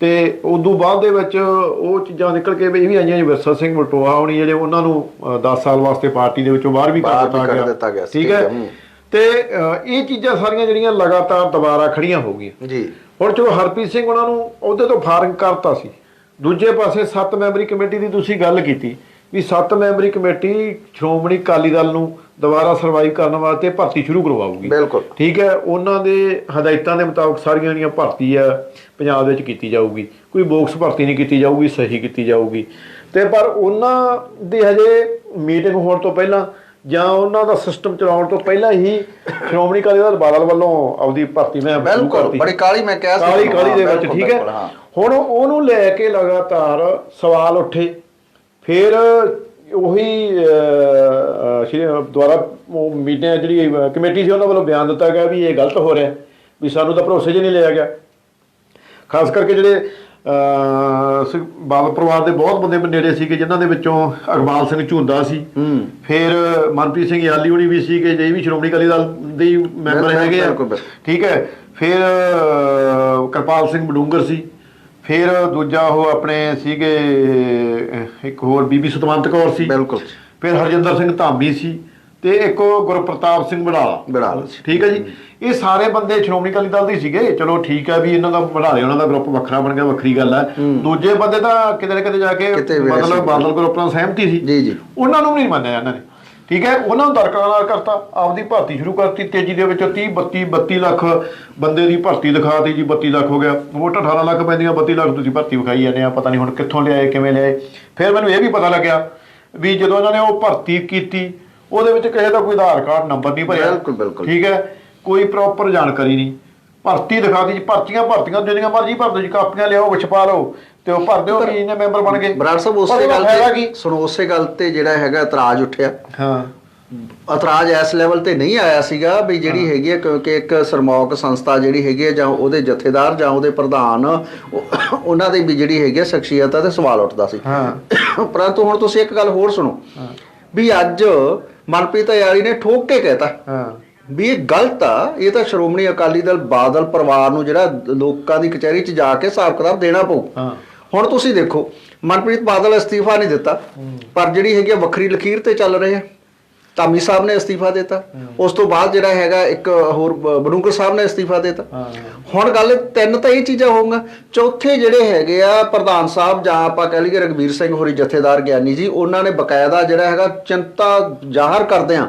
ਤੇ ਉਦੋਂ ਬਾਅਦ ਦੇ ਵਿੱਚ ਉਹ ਚੀਜ਼ਾਂ ਨਿਕਲ ਕੇ ਵੀ ਆਈਆਂ ਜੀ ਵਿਰਸਾ ਸਿੰਘ ਮਲਟੋਆ ਹੋਣੀ ਜਿਹੜੇ ਉਹਨਾਂ ਨੂੰ 10 ਸਾਲ ਵਾਸਤੇ ਪਾਰਟੀ ਦੇ ਵਿੱਚੋਂ ਬਾਹਰ ਵੀ ਕਰ ਦਿੱਤਾ ਗਿਆ। ਠੀਕ ਹੂੰ। ਤੇ ਇਹ ਚੀਜ਼ਾਂ ਸਾਰੀਆਂ ਜਿਹੜੀਆਂ ਲਗਾਤਾਰ ਦੁਬਾਰਾ ਖੜੀਆਂ ਹੋ ਗਈਆਂ। ਜੀ। ਹੁਣ ਚਲੋ ਹਰਪ੍ਰੀਤ ਸਿੰਘ ਉਹਨਾਂ ਨੂੰ ਉਹਦੇ ਤੋਂ ਫਾਰਗ ਕਰਤਾ ਸੀ। ਦੂਜੇ ਪਾਸੇ ਸੱਤ ਮੈਂਬਰੀ ਕਮੇਟੀ ਦੀ ਤੁਸੀਂ ਗੱਲ ਕੀਤੀ ਵੀ ਸੱਤ ਮੈਂਬਰੀ ਕਮੇਟੀ ਸ਼੍ਰੋਮਣੀ ਅਕਾਲੀ ਦਲ ਨੂੰ ਦੁਬਾਰਾ ਸਰਵਾਈਵ ਕਰਨ ਵਾਸਤੇ ਭਰਤੀ ਸ਼ੁਰੂ ਕਰਵਾਉਗੀ ਬਿਲਕੁਲ। ਠੀਕ ਹੈ ਉਹਨਾਂ ਦੇ ਹਦਾਇਤਾਂ ਦੇ ਮੁਤਾਬਕ ਸਾਰੀਆਂ ਜਿਹੜੀਆਂ ਭਰਤੀ ਆ ਪੰਜਾਬ ਵਿੱਚ ਕੀਤੀ ਜਾਊਗੀ। ਕੋਈ ਬੋਕਸ ਭਰਤੀ ਨਹੀਂ ਕੀਤੀ ਜਾਊਗੀ ਸਹੀ ਕੀਤੀ ਜਾਊਗੀ। ਤੇ ਪਰ ਉਹਨਾਂ ਦੀ ਹਜੇ ਮੀਟਿੰਗ ਹੋਣ ਤੋਂ ਪਹਿਲਾਂ ਜਾਂ ਉਹਨਾਂ ਦਾ ਸਿਸਟਮ ਚਲਾਉਣ ਤੋਂ ਪਹਿਲਾਂ ਹੀ ਸ਼੍ਰੋਮਣੀ ਅਕਾਲੀ ਦਲ ਬਾਦਲ ਵੱਲੋਂ ਆਪਦੀ ਭਰਤੀ ਮੈਂ ਬਿਲਕੁਲ। ਬੜੀ ਕਾਲੀ ਮੈਂ ਕਿਹਾ ਸੀ ਕਾਲੀ ਕਾਲੀ ਦੇ ਵਿੱਚ ਠੀਕ ਹੈ। ਹੁਣ ਉਹਨੂੰ ਲੈ ਕੇ ਲਗਾਤਾਰ ਸਵਾਲ ਉੱਠੇ ਫਿਰ ਉਹੀ ਸ਼੍ਰੀ ਦੁਆਰਾ ਉਹ ਮੀਟਿੰਗ ਜਿਹੜੀ ਕਮੇਟੀ ਸੀ ਉਹਨਾਂ ਵੱਲੋਂ ਬਿਆਨ ਦਿੱਤਾ ਗਿਆ ਵੀ ਇਹ ਗਲਤ ਹੋ ਰਿਹਾ ਵੀ ਸਾਨੂੰ ਤਾਂ ਭਰੋਸੇ 'ਚ ਨਹੀਂ ਲਿਆ ਗਿਆ ਖਾਸ ਕਰਕੇ ਜਿਹੜੇ ਬਾਦਲ ਪਰਿਵਾਰ ਦੇ ਬਹੁਤ ਬੰਦੇ ਨੇੜੇ ਸੀਗੇ ਜਿਨ੍ਹਾਂ ਦੇ ਵਿੱਚੋਂ ਅਕਬਾਲ ਸਿੰਘ ਝੁੰਦਾ ਸੀ। ਫਿਰ ਮਨਪ੍ਰੀਤ ਸਿੰਘ ਯਾਲੀ ਹੋਣੀ ਵੀ ਸੀਗੇ ਜੇ ਵੀ ਸ਼੍ਰੋਮਣੀ ਅਕਾਲੀ ਦਲ ਦੇ ਮੈਂਬਰ ਹੈਗੇ ਆ। ਠੀਕ ਹੈ। ਫਿਰ ਕਿਰਪਾਲ ਸਿੰਘ ਬਡੂੰਗਰ ਸੀ। ਫਿਰ ਦੂਜਾ ਉਹ ਆਪਣੇ ਸੀਗੇ ਇੱਕ ਹੋਰ ਬੀਬੀ ਸਤਵੰਤ ਕੌਰ ਸੀ। ਬਿਲਕੁਲ। ਫਿਰ ਹਰਜਿੰਦਰ ਸਿੰਘ ਧਾਮੀ ਸੀ। ਤੇ ਇੱਕ ਉਹ ਗੁਰਪ੍ਰਤਾਪ ਸਿੰਘ ਬੜਾਲਾ। ਬੜਾਲਾ। ਠੀਕ ਹੈ ਜੀ? ਇਹ ਸਾਰੇ ਬੰਦੇ ਸ਼੍ਰੋਮਣੀ ਅਕਾਲੀ ਦਲ ਦੇ ਸੀਗੇ। ਚਲੋ ਠੀਕ ਹੈ ਵੀ ਇਹਨਾਂ ਦਾ ਬੜਾਲੇ ਉਹਨਾਂ ਦਾ ਗਰੁੱਪ ਵੱਖਰਾ ਬਣ ਗਿਆ ਵੱਖਰੀ ਗੱਲ ਹੈ। ਦੂਜੇ ਬੰਦੇ ਤਾਂ ਕਿਤੇ ਨਾ ਕਿਤੇ ਜਾ ਕੇ ਮਤਲਬ ਬਾਦਲ ਗਰੁੱਪ ਨਾਲ ਸਹਿਮਤੀ ਸੀ। ਜੀ, ਜੀ। ਉਹਨਾਂ ਨੂੰ ਵੀ ਨਹੀਂ ਮੰਨਿਆ ਇਹਨਾਂ ਨੇ। ਠੀਕ ਹੈ? ਉਹਨਾਂ ਨੂੰ ਦਰਕਰਾਰ ਕਰਤਾ। ਆਪਦੀ ਭਰਤੀ ਸ਼ੁਰੂ ਕਰਤੀ। ਤੇਜ਼ੀ ਦੇ ਵਿੱਚ 30 32 32 ਲੱਖ ਬੰਦੇ ਦੀ ਭਰਤੀ ਦਿਖਾਤੀ ਜੀ। 32 ਲੱਖ ਹੋ ਗਿਆ। ਵੋਟ 18 ਲੱਖ ਪੈਂਦੀਆਂ 32 ਲੱਖ ਤੁਸੀਂ ਭਰਤੀ ਵਿਖਾਈ ਜਾਂਦੇ ਆ। ਪਤਾ ਨਹੀਂ ਹੁਣ ਕਿੱਥੋਂ ਲਿਆਏ ਕਿਵੇਂ ਲਿਆਏ। ਫਿਰ ਮੈਨੂੰ ਇਹ ਵੀ ਪਤਾ ਲੱਗਿਆ ਵੀ ਜਦੋਂ ਇਹਨਾਂ ਨੇ ਉਹ ਭਰਤੀ ਕੀਤੀ ਉਹਦੇ ਵਿੱਚ ਕਿਸੇ ਦਾ ਕੋਈ ਆਧਾਰ ਕਾਰਡ ਨੰਬਰ ਨਹੀਂ ਭਰਿਆ। ਬਿਲਕੁਲ, ਬਿਲਕੁਲ। ਠੀਕ ਹੈ? ਕੋਈ ਪ੍ਰੋਪਰ ਜਾਣਕਾਰੀ ਨਹੀਂ। ਭਰਤੀ ਦਿਖਾਤੀ ਜੀ ਪਰਚੀਆਂ ਭਰਤੀਆਂ ਜਿੰਨੀਆਂ ਮਰਜ਼ੀ ਭਰ ਦਿਓ ਜੀ ਕਾਪੀਆਂ ਲਿਆਓ ਵਿੱਚ ਪਾ ਲਓ ਤੇ ਉਹ ਭਰ ਦਿਓ ਵੀ ਇਹਨੇ ਮੈਂਬਰ ਬਣ ਗਏ। ਬਰਾੜ ਸਾਹਿਬ ਉਸੇ ਗੱਲ ਤੇ ਕੀ? ਸੁਣੋ ਉਸੇ ਗੱਲ ਤੇ ਜਿਹੜਾ ਹੈਗਾ ਇਤਰਾਜ਼ ਉੱਠਿਆ। ਹਾਂ। ਇਤਰਾਜ਼ ਇਸ ਲੈਵਲ ਤੇ ਨਹੀਂ ਆਇਆ ਸੀਗਾ ਵੀ ਜਿਹੜੀ ਹੈਗੀ ਹੈ ਕਿਉਂਕਿ ਇੱਕ ਸਰਮੌਕ ਸੰਸਥਾ ਜਿਹੜੀ ਹੈਗੀ ਹੈ ਜਾਂ ਉਹਦੇ ਜਥੇਦਾਰ ਜਾਂ ਉਹਦੇ ਪ੍ਰਧਾਨ ਉਹ- ਉਹਨਾਂ ਦੀ ਵੀ ਜਿਹੜੀ ਹੈਗੀ ਹੈ ਸ਼ਖਸੀਅਤ ਤੇ ਸਵਾਲ ਉੱਠਦਾ ਸੀ। ਹਾਂ। ਪਰੰਤੂ ਹੁਣ ਤੁਸੀਂ ਇੱਕ ਗੱਲ ਹੋਰ ਸੁਣੋ ਵੀ ਅੱਜ ਮਨਪ੍ਰੀਤ ਯਾਰੀ ਨੇ ਠੋਕ ਕੇ ਕਹਿਤਾ। ਹਾਂ। ਵੀ ਇਹ ਗਲਤ ਆ ਇਹ ਤਾਂ ਸ਼੍ਰੋਮਣੀ ਅਕਾਲੀ ਦਲ ਬਾਦਲ ਪਰਿਵਾਰ ਨੂੰ ਜਿਹੜਾ ਲੋਕਾਂ ਦੀ ਕਚਹਿਰੀ 'ਚ ਜਾ ਕੇ ਹਿਸਾਬ ਕਿਤਾਬ ਦੇਣਾ ਪਊ। ਹਾਂ। ਹੁਣ ਤੁਸੀਂ ਦੇਖੋ ਮਨਪ੍ਰੀਤ ਬਾਦਲ ਅਸਤੀਫਾ ਨਹੀਂ ਦਿੱਤਾ ਪਰ ਜਿਹੜੀ ਹੈਗੀ ਵੱਖਰੀ ਲਕੀਰ ਤੇ ਚੱਲ ਰਹੇ ਆ। ਧਾਮੀ ਸਾਹਿਬ ਨੇ ਅਸਤੀਫਾ ਦਿੱਤਾ। ਉਸ ਤੋਂ ਬਾਅਦ ਜਿਹੜਾ ਹੈਗਾ ਇੱਕ ਹੋਰ ਬਡੂੰਗਰ ਸਾਹਿਬ ਨੇ ਅਸਤੀਫਾ ਦਿੱਤਾ। ਹੁਣ ਗੱਲ ਤਿੰਨ ਤਾਂ ਇਹ ਚੀਜ਼ਾਂ ਹੋਊਗਾ। ਚੌਥੇ ਜਿਹੜੇ ਹੈਗੇ ਆ ਪ੍ਰਧਾਨ ਸਾਹਿਬ ਜਾਂ ਆਪਾਂ ਕਹਿ ਲਈਏ ਰਗਵੀਰ ਸਿੰਘ ਹੋਰੀ ਜਥੇਦਾਰ ਗਿਆਨੀ ਜੀ ਉਹਨਾਂ ਨੇ ਬਕਾਇਦਾ ਜਿਹੜਾ ਹੈਗਾ ਚਿੰਤਾ ਜ਼ਾਹਰ ਕਰਦੇ ਆ।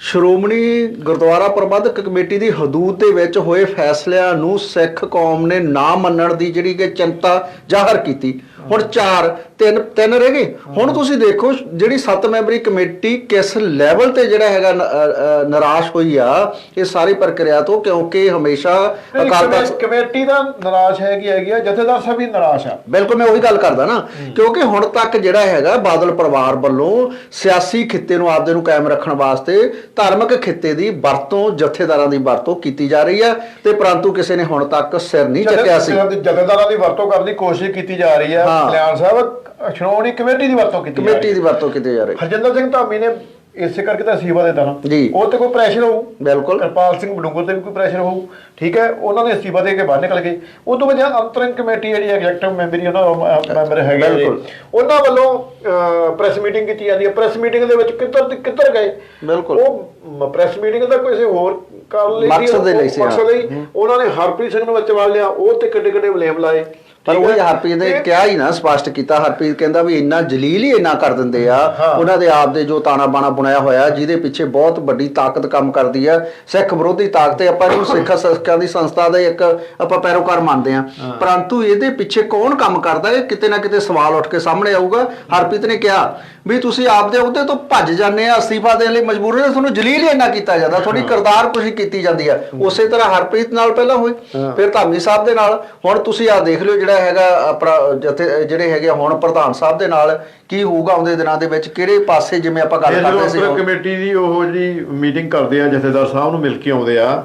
ਸ਼੍ਰੋਮਣੀ ਗੁਰਦੁਆਰਾ ਪ੍ਰਬੰਧਕ ਕਮੇਟੀ ਦੀ ਹਦੂਦ ਦੇ ਵਿੱਚ ਹੋਏ ਫੈਸਲਿਆਂ ਨੂੰ ਸਿੱਖ ਕੌਮ ਨੇ ਨਾ ਮੰਨਣ ਦੀ ਜਿਹੜੀ ਕਿ ਚਿੰਤਾ ਜ਼ਾਹਰ ਕੀਤੀ। ਹੁਣ ਚਾਰ ਤਿੰਨ ਤਿੰਨ ਰਹਿ ਗਏ। ਹੁਣ ਤੁਸੀਂ ਦੇਖੋ ਜਿਹੜੀ ਸੱਤ ਮੈਂਬਰੀ ਕਮੇਟੀ ਕਿਸ ਲੈਵਲ ਤੇ ਜਿਹੜਾ ਹੈਗਾ ਨਿਰਾਸ਼ ਹੋਈ ਆ ਇਹ ਸਾਰੀ ਪ੍ਰਕਿਰਿਆ ਤੋਂ ਕਿਉਂਕਿ ਹਮੇਸ਼ਾ ਅਕਾਲ ਤਖਤ ਕਮੇਟੀ ਦਾ ਨਿਰਾਸ਼ ਹੈਗੀ ਹੈਗੀ ਆ ਜਥੇਦਾਰ ਸਾਹਿਬ ਵੀ ਨਿਰਾਸ਼ ਆ। ਬਿਲਕੁਲ ਮੈਂ ਉਹੀ ਗੱਲ ਕਰਦਾ ਨਾ ਕਿਉਂਕਿ ਹੁਣ ਤੱਕ ਜਿਹੜਾ ਹੈਗਾ ਬਾਦਲ ਪਰਿਵਾਰ ਵੱਲੋਂ ਸਿਆਸੀ ਖਿੱਤੇ ਨੂੰ ਆਪਦੇ ਨੂੰ ਕਾਇਮ ਰੱਖਣ ਵਾਸਤੇ ਧਾਰਮਿਕ ਖਿੱਤੇ ਦੀ ਵਰਤੋਂ ਜਥੇਦਾਰਾਂ ਦੀ ਵਰਤੋਂ ਕੀਤੀ ਜਾ ਰਹੀ ਹੈ ਤੇ ਪਰੰਤੂ ਕਿਸੇ ਨੇ ਹੁਣ ਤੱਕ ਸਿਰ ਨਹੀਂ ਚੱਕਿਆ ਸੀ। ਜਥੇ- ਜਥੇਦਾਰਾਂ ਦੀ ਵਰਤੋਂ ਕਰਨ ਦੀ ਕੋਸ਼ਿਸ਼ ਕੀਤੀ ਜਾ ਰਹੀ ਹੈ ਹਾਂ। ਕਲਿਆਣ ਸਾਹਿਬ ਸ਼੍ਰੋਮਣੀ ਕਮੇਟੀ ਦੀ ਵਰਤੋਂ ਕੀਤੀ ਜਾ ਕਮੇਟੀ ਦੀ ਵਰਤੋਂ ਕੀਤੀ ਜਾ ਰਹੀ। ਹਰਜਿੰਦਰ ਸਿੰਘ ਧਾਮੀ ਨੇ ਇਸੇ ਕਰਕੇ ਤਾਂ ਅਸੀਫਾ ਦਿੱਤਾ ਨਾ ਜੀ। ਉਹ ਤੇ ਕੋਈ ਪ੍ਰੈਸ਼ਰ ਹੋਊ ਬਿਲਕੁਲ। ਕਿਰਪਾਲ ਸਿੰਘ ਬਡੂੰਗਰ ਤੇ ਵੀ ਕੋਈ ਪ੍ਰੈਸ਼ਰ ਹੋਊ ਠੀਕ ਹੈ ਉਹਨਾਂ ਨੇ ਅਸੀਫਾ ਦੇ ਕੇ ਬਾਹਰ ਨਿਕਲ ਗਏ ਉਹ ਤੋਂ ਬਾਅਦ ਅੰਤਰਿੰਗ ਕਮੇਟੀ ਜਿਹੜੀ ਐਗਜ਼ੈਕਟਿਵ ਮੈਂਬਰੀ ਉਹਨਾਂ ਦਾ ਮੈਂਬਰ ਹੈਗੇ ਜੀ। ਬਿਲਕੁਲ। ਉਹਨਾਂ ਵੱਲੋਂ ਪ੍ਰੈਸ ਮੀਟਿੰਗ ਕੀਤੀ ਜਾਂਦੀ ਹੈ ਪ੍ਰੈਸ ਮੀਟਿੰਗ ਦੇ ਵਿੱਚ ਕਿੱਧਰ ਤੇ ਕਿੱਧਰ ਗਏ ਬਿਲਕੁਲ। ਉਹ ਪ੍ਰੈਸ ਮੀਟਿੰਗ ਦਾ ਕਿਸੇ ਹੋਰ ਕਾਰਨ ਲਈ ਸੀ, ਮਕਸਦ ਦੇ ਲਈ ਸੀ, ਹਾਂ। ਮਕਸਦ ਲਈ ਉਹਨਾਂ ਨੇ ਹਰਪ੍ਰੀਤ ਸਿੰਘ ਨੂੰ ਵਿੱਚ ਵੜ ਲਿਆ ਉਹ ਤੇ ਕਿੱਡੇ ਕਿੱਡੇ ਬਲੇਮ ਲਾਏ ਪਰ ਉਹ? ਹਰਪ੍ਰੀਤ ਨੇ ਕਿਹਾ ਹੀ ਨਾ ਸਪਸ਼ਟ ਕੀਤਾ। ਹਰਪ੍ਰੀਤ ਕਹਿੰਦਾ ਵੀ ਇੰਨਾ ਜਲੀਲ ਹੀ ਇੰਨਾ ਕਰ ਦਿੰਦੇ ਆ। ਉਹਨਾਂ ਦੇ ਆਪ ਦੇ ਜੋ ਤਾਣਾ ਬਾਣਾ ਬਣਾਇਆ ਹੋਇਆ ਜਿਹਦੇ ਪਿੱਛੇ ਬਹੁਤ ਵੱਡੀ ਤਾਕਤ ਕੰਮ ਕਰਦੀ ਆ। ਸਿੱਖ ਵਿਰੋਧੀ ਤਾਕਤ ਹੈ ਆਪਾਂ ਇਹਨੂੰ [coughs] ਸਿੱਖ ਸਿੱਖਾਂ ਦੀ ਸੰਸਥਾ ਦੇ ਇੱਕ ਆਪਾਂ ਪੈਰੋਕਾਰ ਮੰਨਦੇ ਆ। ਪਰੰਤੂ ਇਹਦੇ ਪਿੱਛੇ ਕੌਣ ਕੰਮ ਕਰਦਾ ਹੈ? ਕਿਤੇ ਨਾ ਕਿਤੇ ਸਵਾਲ ਉੱਠ ਕੇ ਸਾਹਮਣੇ ਆਊਗਾ। ਹਰਪ੍ਰੀਤ ਨੇ ਕਿਹਾ ਵੀ ਤੁਸੀਂ ਆਪਦੇ ਅਹੁਦੇ ਤੋਂ ਭੱਜ ਜਾਂਦੇ ਆ। ਅਸਤੀਫਾ ਦੇਣ ਲਈ ਮਜਬੂਰ ਹੋ ਤੁਹਾਨੂੰ ਜਲੀਲ ਹੀ ਇੰਨਾ ਕੀਤਾ ਜਾਂਦਾ। ਤੁਹਾਡੀ ਕਰਤਾਰ ਕੁਸ਼ੀ ਕੀਤੀ ਜਾਂਦੀ ਆ। ਉਸੇ ਤਰ੍ਹਾਂ ਹਰਪ੍ਰੀਤ ਨਾਲ ਪਹਿਲਾਂ ਹੋਈ ਫਿਰ ਧਾਮੀ ਸਾਹਿਬ ਦੇ ਨਾਲ। ਹੁਣ ਤੁਸੀਂ ਆ ਦੇਖ ਲਿਓ ਜਿਹੜਾ ਹੈਗਾ ਆਪਣਾ ਜਥੇ ਜਿਹੜੇ ਹੈਗੇ ਹੁਣ ਪ੍ਰਧਾਨ ਸਾਹਿਬ ਦੇ ਨਾਲ ਕੀ ਹੋਊਗਾ ਆਉਂਦੇ ਦਿਨਾਂ ਦੇ ਵਿੱਚ ਕਿਹੜੇ ਪਾਸੇ ਜਿਵੇਂ ਆਪਾਂ ਗੱਲ ਕਰਦੇ ਸੀ ਕਮੇਟੀ ਦੀ ਉਹ ਜਿਹੜੀ ਮੀਟਿੰਗ ਕਰਦੇ ਆ ਜਥੇਦਾਰ ਸਾਹਿਬ ਨੂੰ ਮਿਲ ਕੇ ਆਉਂਦੇ ਆ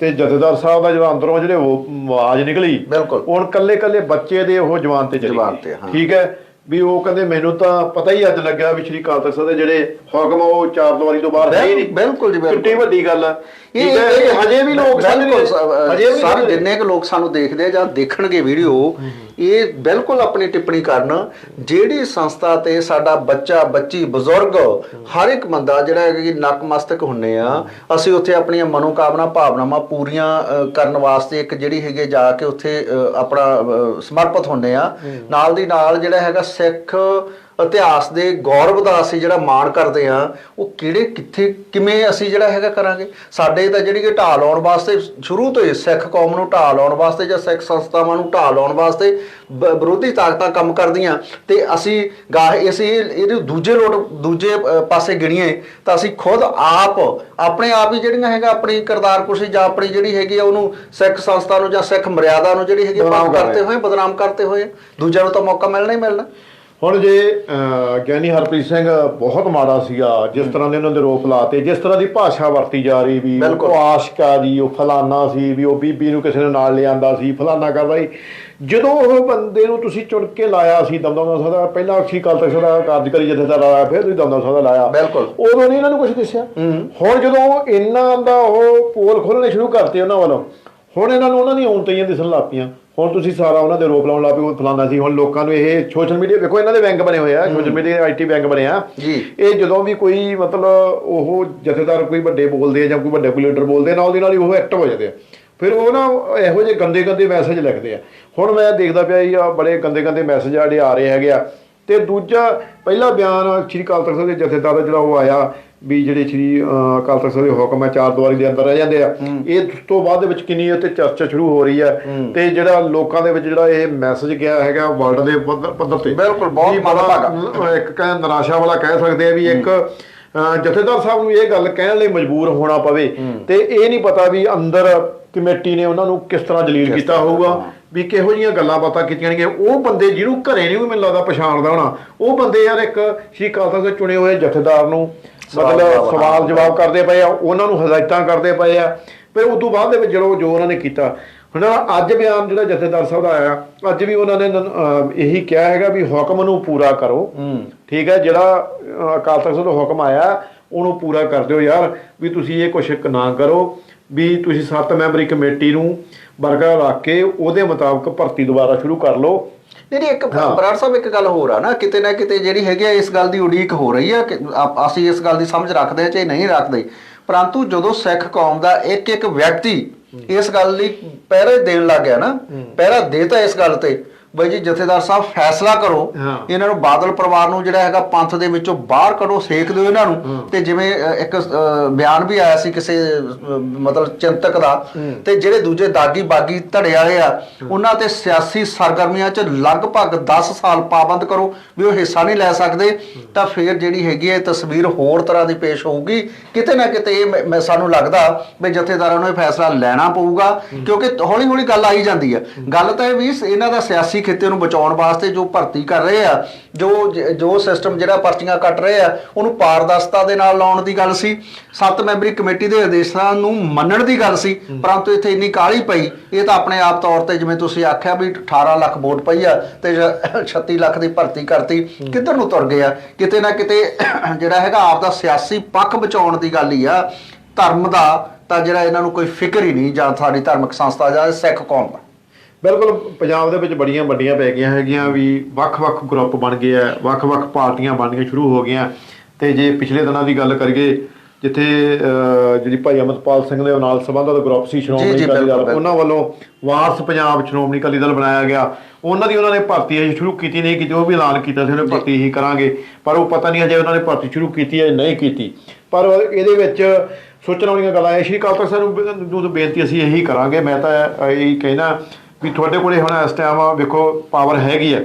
ਤੇ ਜਥੇਦਾਰ ਸਾਹਿਬ ਦਾ ਜਦੋਂ ਅੰਦਰੋਂ ਜਿਹੜੇ ਉਹ ਆਵਾਜ਼ ਨਿਕਲੀ ਬਿਲਕੁਲ। ਹੁਣ ਕੱਲੇ ਕੱਲੇ ਬੱਚੇ ਦੇ ਉਹ ਜਵਾਨ ਤੇ ਚਲੀ ਗਈ। ਠੀਕ ਹੈ ਵੀ ਉਹ ਕਹਿੰਦੇ ਮੈਨੂੰ ਤਾਂ ਪਤਾ ਹੀ ਅੱਜ ਲੱਗਿਆ ਵੀ ਸ਼੍ਰੀ ਤਖਤ ਸਾਹਿਬ ਦੇ ਜਿਹੜੇ ਹੁਕਮ ਆ ਉਹ ਚਾਰ ਦੀਵਾਰੀ ਤੋਂ ਬਾਹਰ ਹੈ ਨਹੀਂ ਬਿਲਕੁਲ ਜੀ, ਬਿਲਕੁਲ। ਕਿੱਡੀ ਵੱਡੀ ਗੱਲ ਆ ਇਹ ਹਜੇ ਵੀ ਲੋਕ ਬਿਲਕੁਲ ਹਜੇ ਵੀ ਸਾਰੇ। ਜਿੰਨੇ ਕੁ ਲੋਕ ਸਾਨੂੰ ਦੇਖਦੇ ਆ ਜਾਂ ਦੇਖਣਗੇ ਵੀਡੀਓ ਇਹ ਬਿਲਕੁਲ ਆਪਣੀ ਟਿੱਪਣੀ ਕਰਨ ਜਿਹੜੀ ਸੰਸਥਾ ਤੇ ਸਾਡਾ ਬੱਚਾ ਬੱਚੀ ਬਜ਼ੁਰਗ ਹਰ ਇੱਕ ਬੰਦਾ ਜਿਹੜਾ ਹੈ ਕਿ ਨਕਮਸਤਕ ਹੁੰਨੇ ਆ ਅਸੀਂ ਉੱਥੇ ਆਪਣੀਆਂ ਮਨੋਕਾਮਨਾ ਭਾਵਨਾਵਾਂ ਪੂਰੀਆਂ ਕਰਨ ਵਾਸਤੇ ਇੱਕ ਜਿਹੜੀ ਹੈਗੇ ਜਾ ਕੇ ਉੱਥੇ ਆਪਣਾ ਸਮਰਪਿਤ ਹੁੰਨੇ ਆ ਨਾਲ ਦੀ ਨਾਲ ਜਿਹੜਾ ਹੈਗਾ ਸਿੱਖ ਇਤਿਹਾਸ ਦੇ ਗੌਰਵ ਦਾ ਅਸੀਂ ਜਿਹੜਾ ਮਾਣ ਕਰਦੇ ਆ ਉਹ ਕਿਹੜੇ ਕਿੱਥੇ ਕਿਵੇਂ ਅਸੀਂ ਜਿਹੜਾ ਹੈਗਾ ਕਰਾਂਗੇ? ਸਾਡੇ ਤਾਂ ਜਿਹੜੀ ਕਿ ਢਾਲ ਲਾਉਣ ਵਾਸਤੇ ਸ਼ੁਰੂ ਤੋਂ ਹੀ ਸਿੱਖ ਕੌਮ ਨੂੰ ਢਾਲ ਲਾਉਣ ਵਾਸਤੇ ਜਾਂ ਸਿੱਖ ਸੰਸਥਾਵਾਂ ਨੂੰ ਢਾਲ ਲਾਉਣ ਵਾਸਤੇ ਵਿਰੋਧੀ ਤਾਕਤਾਂ ਕੰਮ ਕਰਦੀਆਂ। ਤੇ ਅਸੀਂ ਗਾਹ ਅਸੀਂ ਇਹਦੇ ਦੂਜੇ ਰੋਡ ਦੂਜੇ ਪਾਸੇ ਗਿਣੀਏ ਤਾਂ ਅਸੀਂ ਖੁਦ ਆਪ ਆਪਣੇ ਆਪ ਹੀ ਜਿਹੜੀਆਂ ਹੈਗਾ ਆਪਣੀ ਕਰਤਾਰ ਕੁਸ਼ੀ ਜਾਂ ਆਪਣੀ ਜਿਹੜੀ ਹੈਗੀ ਆ ਉਹਨੂੰ ਸਿੱਖ ਸੰਸਥਾ ਨੂੰ ਜਾਂ ਸਿੱਖ ਮਰਿਆਦਾ ਨੂੰ ਜਿਹੜੀ ਹੈਗੀ ਬਦਨਾਮ ਭੰਗ ਕਰ ਕਰਤੇ ਰਹੇ। ਹੋਏ ਬਦਨਾਮ ਕਰਤੇ ਹੋਏ। ਦੂਜਿਆਂ ਨੂੰ ਤਾਂ ਮੌਕਾ ਮਿਲਣਾ ਹੀ ਮਿਲਣਾ। ਹੁਣ ਜੇ ਗਿਆਨੀ ਹਰਪ੍ਰੀਤ ਸਿੰਘ ਬਹੁਤ ਮਾੜਾ ਸੀਗਾ ਜਿਸ ਤਰ੍ਹਾਂ ਦੇ ਉਹਨਾਂ ਦੇ ਰੋਪ ਲਾਤੇ ਜਿਸ ਤਰ੍ਹਾਂ ਦੀ ਭਾਸ਼ਾ ਵਰਤੀ ਜਾ ਰਹੀ ਵੀ। ਉਹ ਆਸ਼ਕਾ ਜੀ ਉਹ ਫਲਾਨਾ ਸੀ ਵੀ ਉਹ ਬੀਬੀ ਨੂੰ ਕਿਸੇ ਨੇ ਨਾਲ ਲਿਆਂਦਾ ਸੀ ਫਲਾਨਾ ਕਰਦਾ ਸੀ ਜਦੋਂ ਉਹ ਬੰਦੇ ਨੂੰ ਤੁਸੀਂ ਚੁਣ ਕੇ ਲਾਇਆ ਸੀ ਦਮਦਮਾ ਸਾਹਿਬ ਦਾ ਪਹਿਲਾਂ ਅਖੀ ਕਾਲ ਤੱਕ ਦਾ ਕਾਰਜਕਾਰੀ ਜਥੇਦਾਰ ਲਾਇਆ ਫਿਰ ਤੁਸੀਂ ਦਮਦਮਾ ਸਾਹਿਬ ਦਾ ਲਾਇਆ। ਬਿਲਕੁਲ। ਉਦੋਂ ਨਹੀਂ ਇਹਨਾਂ ਨੂੰ ਕੁਝ ਦੱਸਿਆ। ਹੁਣ ਜਦੋਂ ਇਹਨਾਂ ਦਾ ਉਹ ਪੋਲ ਖੋਲਣੇ ਸ਼ੁਰੂ ਕਰਤੇ ਉਹਨਾਂ ਵੱਲੋਂ ਹੁਣ ਇਹਨਾਂ ਨੂੰ ਉਹਨਾਂ ਦੀ ਔਂਤਈਆਂ ਦਿਸਣ ਲੱਗ ਪਈਆਂ। ਹੁਣ ਤੁਸੀਂ ਸਾਰਾ ਉਹਨਾਂ ਦੇ ਰੋਪ ਲਾਉਣ ਲੱਗ ਪਏ ਉਹ ਫਲਾਣਾ ਸੀ। ਹੁਣ ਲੋਕਾਂ ਨੂੰ ਇਹ ਸੋਸ਼ਲ ਮੀਡੀਆ ਵੇਖੋ ਇਹਨਾਂ ਦੇ ਬੈਂਕ ਬਣੇ ਹੋਏ ਆ ਸੋਸ਼ਲ ਮੀਡੀਆ ਆਈਟੀ ਬੈਂਕ ਬਣੇ ਆ। ਜੀ। ਇਹ ਜਦੋਂ ਵੀ ਕੋਈ ਮਤਲਬ ਉਹ ਜਥੇਦਾਰ ਕੋਈ ਵੱਡੇ ਬੋਲਦੇ ਆ ਜਾਂ ਕੋਈ ਵੱਡੇ ਲੀਡਰ ਬੋਲਦੇ ਆ, ਨਾਲ ਦੀ ਨਾਲ ਹੀ ਉਹ ਐਕਟਿਵ ਹੋ ਜਾਂਦੇ ਆ। ਫਿਰ ਉਹ ਨਾ ਇਹੋ ਜਿਹੇ ਗੰਦੇ ਗੰਦੇ ਮੈਸੇਜ ਲਿਖਦੇ ਆ। ਹੁਣ ਮੈਂ ਦੇਖਦਾ ਪਿਆ ਜੀ ਆ ਬੜੇ ਗੰਦੇ ਗੰਦੇ ਮੈਸੇਜ ਜਿਹੜੇ ਆ ਰਹੇ ਹੈਗੇ ਆ। ਤੇ ਦੂਜਾ ਪਹਿਲਾ ਬਿਆਨ ਸ਼੍ਰੀ ਅਕਾਲ ਤਖਤ ਸਾਹਿਬ ਦੇ ਜਥੇਦਾਰ ਦਾ ਜਿਹੜਾ ਉਹ ਆਇਆ ਵੀ ਜਿਹੜੇ ਸ਼੍ਰੀ ਅਕਾਲ ਤਖਤ ਸਾਹਿਬ ਦੇ ਹੁਕਮ ਹੈ ਚਾਰ ਦੀਵਾਰੀ ਦੇ ਅੰਦਰ ਰਹਿ ਜਾਂਦੇ ਆ। ਇਹ ਤੋਂ ਬਾਅਦ ਦੇ ਵਿੱਚ ਕਿੰਨੀ ਉੱਤੇ ਚਰਚਾ ਸ਼ੁਰੂ ਹੋ ਰਹੀ ਹੈ ਤੇ ਜਿਹੜਾ ਲੋਕਾਂ ਦੇ ਵਿੱਚ ਜਿਹੜਾ ਇਹ ਮੈਸੇਜ ਗਿਆ ਹੈਗਾ ਵਰਲਡ ਦੇ ਪੱਧਰ ਤੇ। ਬਿਲਕੁਲ, ਬਹੁਤ। ਅਹ, ਇੱਕ ਕਹਿ ਨਿਰਾਸ਼ਾ ਵਾਲਾ ਕਹਿ ਸਕਦੇ ਆ ਵੀ ਇੱਕ ਜਥੇਦਾਰ ਸਾਹਿਬ ਨੂੰ ਇਹ ਗੱਲ ਕਹਿਣ ਲਈ ਮਜਬੂਰ ਹੋਣਾ ਪਵੇ। ਤੇ ਇਹ ਨਹੀਂ ਪਤਾ ਵੀ ਅੰਦਰ ਕਮੇਟੀ ਨੇ ਉਹਨਾਂ ਨੂੰ ਕਿਸ ਤਰ੍ਹਾਂ ਜਲੀਲ ਕੀਤਾ ਹੋਊਗਾ। ਵੀ ਕਿਹੋ ਜੀਆਂ ਗੱਲਾਂ ਬਾਤਾਂ ਕੀਤੀਆਂ ਨੇ ਉਹ ਬੰਦੇ ਜਿਹਨੂੰ ਘਰੇ ਨਹੀਂ ਵੀ ਮੈਨੂੰ ਲੱਗਦਾ ਪਛਾਣਦਾ ਹੋਣਾ ਉਹ ਬੰਦੇ ਯਾਰ ਇੱਕ ਸ਼੍ਰੀ ਅਕਾਲ ਤਖਤ ਦੇ ਚੁਣੇ ਹੋਏ ਜਥੇਦਾਰ ਨੂੰ ਮਤਲਬ ਸਵਾਲ। ਜਵਾਬ ਕਰਦੇ ਪਏ ਆ ਉਹਨਾਂ ਨੂੰ ਹਦਾਇਤਾਂ ਕਰਦੇ ਪਏ ਆ। ਫਿਰ ਉਸ ਤੋਂ ਬਾਅਦ ਦੇ ਵਿੱਚ ਜਦੋਂ ਜੋ ਉਹਨਾਂ ਨੇ ਕੀਤਾ ਹੁਣ ਅੱਜ ਬਿਆਨ ਜਿਹੜਾ ਜਥੇਦਾਰ ਸਾਹਿਬ ਦਾ ਆਇਆ ਅੱਜ ਵੀ ਉਹਨਾਂ ਨੇ ਇਹੀ ਕਿਹਾ ਹੈਗਾ ਵੀ ਹੁਕਮ ਨੂੰ ਪੂਰਾ ਕਰੋ। ਠੀਕ ਹੈ ਜਿਹੜਾ ਅਕਾਲ ਤਖਤ ਸਾਹਿਬ ਦਾ ਹੁਕਮ ਆਇਆ ਉਹਨੂੰ ਪੂਰਾ ਕਰ ਦਿਓ ਯਾਰ ਵੀ ਤੁਸੀਂ ਇਹ ਕੁਛ ਨਾ ਕਰੋ ਵੀ ਤੁਸੀਂ ਸੱਤ ਮੈਂਬਰੀ ਕਮੇਟੀ ਨੂੰ ਬਰਕਰਾਰ ਰੱਖ ਕੇ ਉਹਦੇ ਮੁਤਾਬਕ ਭਰਤੀ ਦੁਬਾਰਾ ਸ਼ੁਰੂ ਕਰ ਲਓ। ਨਹੀਂ ਨਹੀਂ ਇੱਕ। ਬਰਾੜ ਸਾਹਿਬ ਇੱਕ ਗੱਲ ਹੋਰ ਆ ਨਾ ਕਿਤੇ ਨਾ ਕਿਤੇ ਜਿਹੜੀ ਹੈਗੀ ਆ ਇਸ ਗੱਲ ਦੀ ਉਡੀਕ ਹੋ ਰਹੀ ਆ ਕਿ ਅਸੀਂ ਇਸ ਗੱਲ ਦੀ ਸਮਝ ਰੱਖਦੇ ਹਾਂ ਚਾਹੇ ਨਹੀਂ ਰੱਖਦੇ। ਪਰੰਤੂ ਜਦੋਂ ਸਿੱਖ ਕੌਮ ਦਾ ਇੱਕ ਇੱਕ ਵਿਅਕਤੀ ਇਸ ਗੱਲ ਲਈ ਪਹਿਰੇ ਦੇਣ ਲੱਗ ਗਿਆ ਨਾ ਪਹਿਰਾ ਦੇਤਾ ਇਸ ਗੱਲ ਤੇ ਬਈ ਜੀ ਜਥੇਦਾਰ ਸਾਹਿਬ ਫੈਸਲਾ ਕਰੋ। ਇਹਨਾਂ ਨੂੰ ਬਾਦਲ ਪਰਿਵਾਰ ਨੂੰ ਜਿਹੜਾ ਹੈਗਾ ਪੰਥ ਦੇ ਵਿੱਚੋਂ ਬਾਹਰ ਕੱਢੋ ਸੇਕ ਦਿਓ ਇਹਨਾਂ ਨੂੰ। ਤੇ ਜਿਵੇਂ ਇੱਕ ਬਿਆਨ ਵੀ ਆਇਆ ਸੀ ਕਿਸੇ ਮਤਲਬ ਚਿੰਤਕ ਦਾ। ਤੇ ਜਿਹੜੇ ਦੂਜੇ ਦਾਗੀ ਬਾਗੀ ਧੜੇ ਵਾਲੇ ਆ ਉਹਨਾਂ ਤੇ ਸਿਆਸੀ ਸਰਗਰਮੀਆਂ 'ਚ ਲਗਭਗ 10 ਸਾਲ ਪਾਬੰਦ ਕਰੋ ਵੀ ਉਹ ਹਿੱਸਾ ਨਹੀਂ ਲੈ ਸਕਦੇ। ਤਾਂ ਫਿਰ ਜਿਹੜੀ ਹੈਗੀ ਹੈ ਤਸਵੀਰ ਹੋਰ ਤਰ੍ਹਾਂ ਦੀ ਪੇਸ਼ ਹੋਊਗੀ। ਕਿਤੇ ਨਾ ਕਿਤੇ ਇਹ ਸਾਨੂੰ ਲੱਗਦਾ ਵੀ ਜਥੇਦਾਰਾਂ ਨੂੰ ਇਹ ਫੈਸਲਾ ਲੈਣਾ ਪਊਗਾ। ਕਿਉਂਕਿ ਹੌਲੀ ਹੌਲੀ ਗੱਲ ਆਈ ਜਾਂਦੀ ਹੈ। ਗੱਲ ਤਾਂ ਇਹ ਵੀ ਇਹਨਾਂ ਦਾ ਸਿਆਸੀ ਖਿੱਤੇ ਨੂੰ ਬਚਾਉਣ ਵਾਸਤੇ ਜੋ ਭਰਤੀ ਕਰ ਰਹੇ ਆ ਜੋ ਜ- ਸਿਸਟਮ ਜਿਹੜਾ ਪਰਚੀਆਂ ਕੱਟ ਰਹੇ ਆ ਉਹਨੂੰ ਪਾਰਦਰਸ਼ਤਾ ਦੇ ਨਾਲ ਲਾਉਣ ਦੀ ਗੱਲ ਸੀ ਸੱਤ ਮੈਂਬਰੀ ਕਮੇਟੀ ਦੇ ਆਦੇਸ਼ਾਂ ਨੂੰ ਮੰਨਣ ਦੀ ਗੱਲ ਸੀ ਪਰੰਤੂ ਇੱਥੇ ਇੰਨੀ ਕਾਹਲੀ ਪਈ ਇਹ ਤਾਂ ਆਪਣੇ ਆਪ ਤੌਰ ਤੇ ਜਿਵੇਂ ਤੁਸੀਂ ਆਖਿਆ ਵੀ 18 ਲੱਖ ਵੋਟ ਪਈ ਆ ਤੇ ਜ- 36 ਲੱਖ ਦੀ ਭਰਤੀ ਕਰਤੀ ਕਿੱਧਰ ਨੂੰ ਤੁਰ ਗਏ ਆ? ਕਿਤੇ ਨਾ ਕਿਤੇ [clears throat] ਜਿਹੜਾ ਹੈਗਾ ਆਪ ਦਾ ਸਿਆਸੀ ਪੱਖ ਬਚਾਉਣ ਦੀ ਗੱਲ ਹੀ ਆ ਧਰਮ ਦਾ ਤਾਂ ਜਿਹੜਾ ਇਹਨਾਂ ਨੂੰ ਕੋਈ ਫਿਕਰ ਹੀ ਨਹੀਂ ਜਾਂ ਸਾਡੀ ਧਾਰਮਿਕ ਸੰਸਥਾ ਜਾਂ ਸਿੱਖ ਕੌਮ ਦਾ। ਬਿਲਕੁਲ ਪੰਜਾਬ ਦੇ ਵਿੱਚ ਬੜੀਆਂ ਵੱਡੀਆਂ ਪੈ ਗਈਆਂ ਹੈਗੀਆਂ ਵੀ ਵੱਖ-ਵੱਖ ਗਰੁੱਪ ਬਣ ਗਏ ਆ ਵੱਖ-ਵੱਖ ਪਾਰਟੀਆਂ ਬਣਨੀਆਂ ਸ਼ੁਰੂ ਹੋ ਗਈਆਂ। ਤੇ ਜੇ ਪਿਛਲੇ ਦਿਨਾਂ ਦੀ ਗੱਲ ਕਰੀਏ ਜਿੱਥੇ ਜਿਹੜੀ ਭਾਈ ਅਮਰਪਾਲ ਸਿੰਘ ਦੇ ਨਾਲ ਸੰਬੰਧਿਤ ਗਰੁੱਪ ਸੀ ਜੀ, ਸ਼੍ਰੋਮਣੀ ਜੀ, ਅਕਾਲੀ ਦਲ ਉਹਨਾਂ ਵੱਲੋਂ ਵਾਰਸ ਪੰਜਾਬ ਸ਼੍ਰੋਮਣੀ ਅਕਾਲੀ ਦਲ ਬਣਾਇਆ ਗਿਆ। ਉਹਨਾਂ ਦੀ ਉਹਨਾਂ ਨੇ ਭਰਤੀ ਅਜੇ ਸ਼ੁਰੂ ਕੀਤੀ ਨਹੀਂ ਕੀਤੀ ਉਹ ਵੀ ਐਲਾਨ ਕੀਤਾ ਸੀ ਉਹਨੇ ਭਰਤੀ ਹੀ ਕਰਾਂਗੇ। ਪਰ ਉਹ ਪਤਾ ਨਹੀਂ ਅਜੇ ਉਹਨਾਂ ਨੇ ਭਰਤੀ ਸ਼ੁਰੂ ਕੀਤੀ ਹੈ ਜਾਂ ਨਹੀਂ ਕੀਤੀ। ਪਰ ਇਹਦੇ ਵਿੱਚ ਸੋਚਣ ਵਾਲੀਆਂ ਗੱਲਾਂ ਹੈ ਸ਼੍ਰੀ ਅਕਾਲ ਤਖਤ ਸਾਹਿਬ ਨੂੰ ਬੇਨਤੀ ਅਸੀਂ ਇਹੀ ਕਰਾਂਗੇ। ਮੈਂ ਤਾਂ ਇਹੀ ਕਹਿਣਾ ਵੀ ਤੁਹਾਡੇ ਕੋਲੇ ਹੁਣ ਇਸ ਟਾਈਮ ਵੇਖੋ ਪਾਵਰ ਹੈਗੀ ਹੈ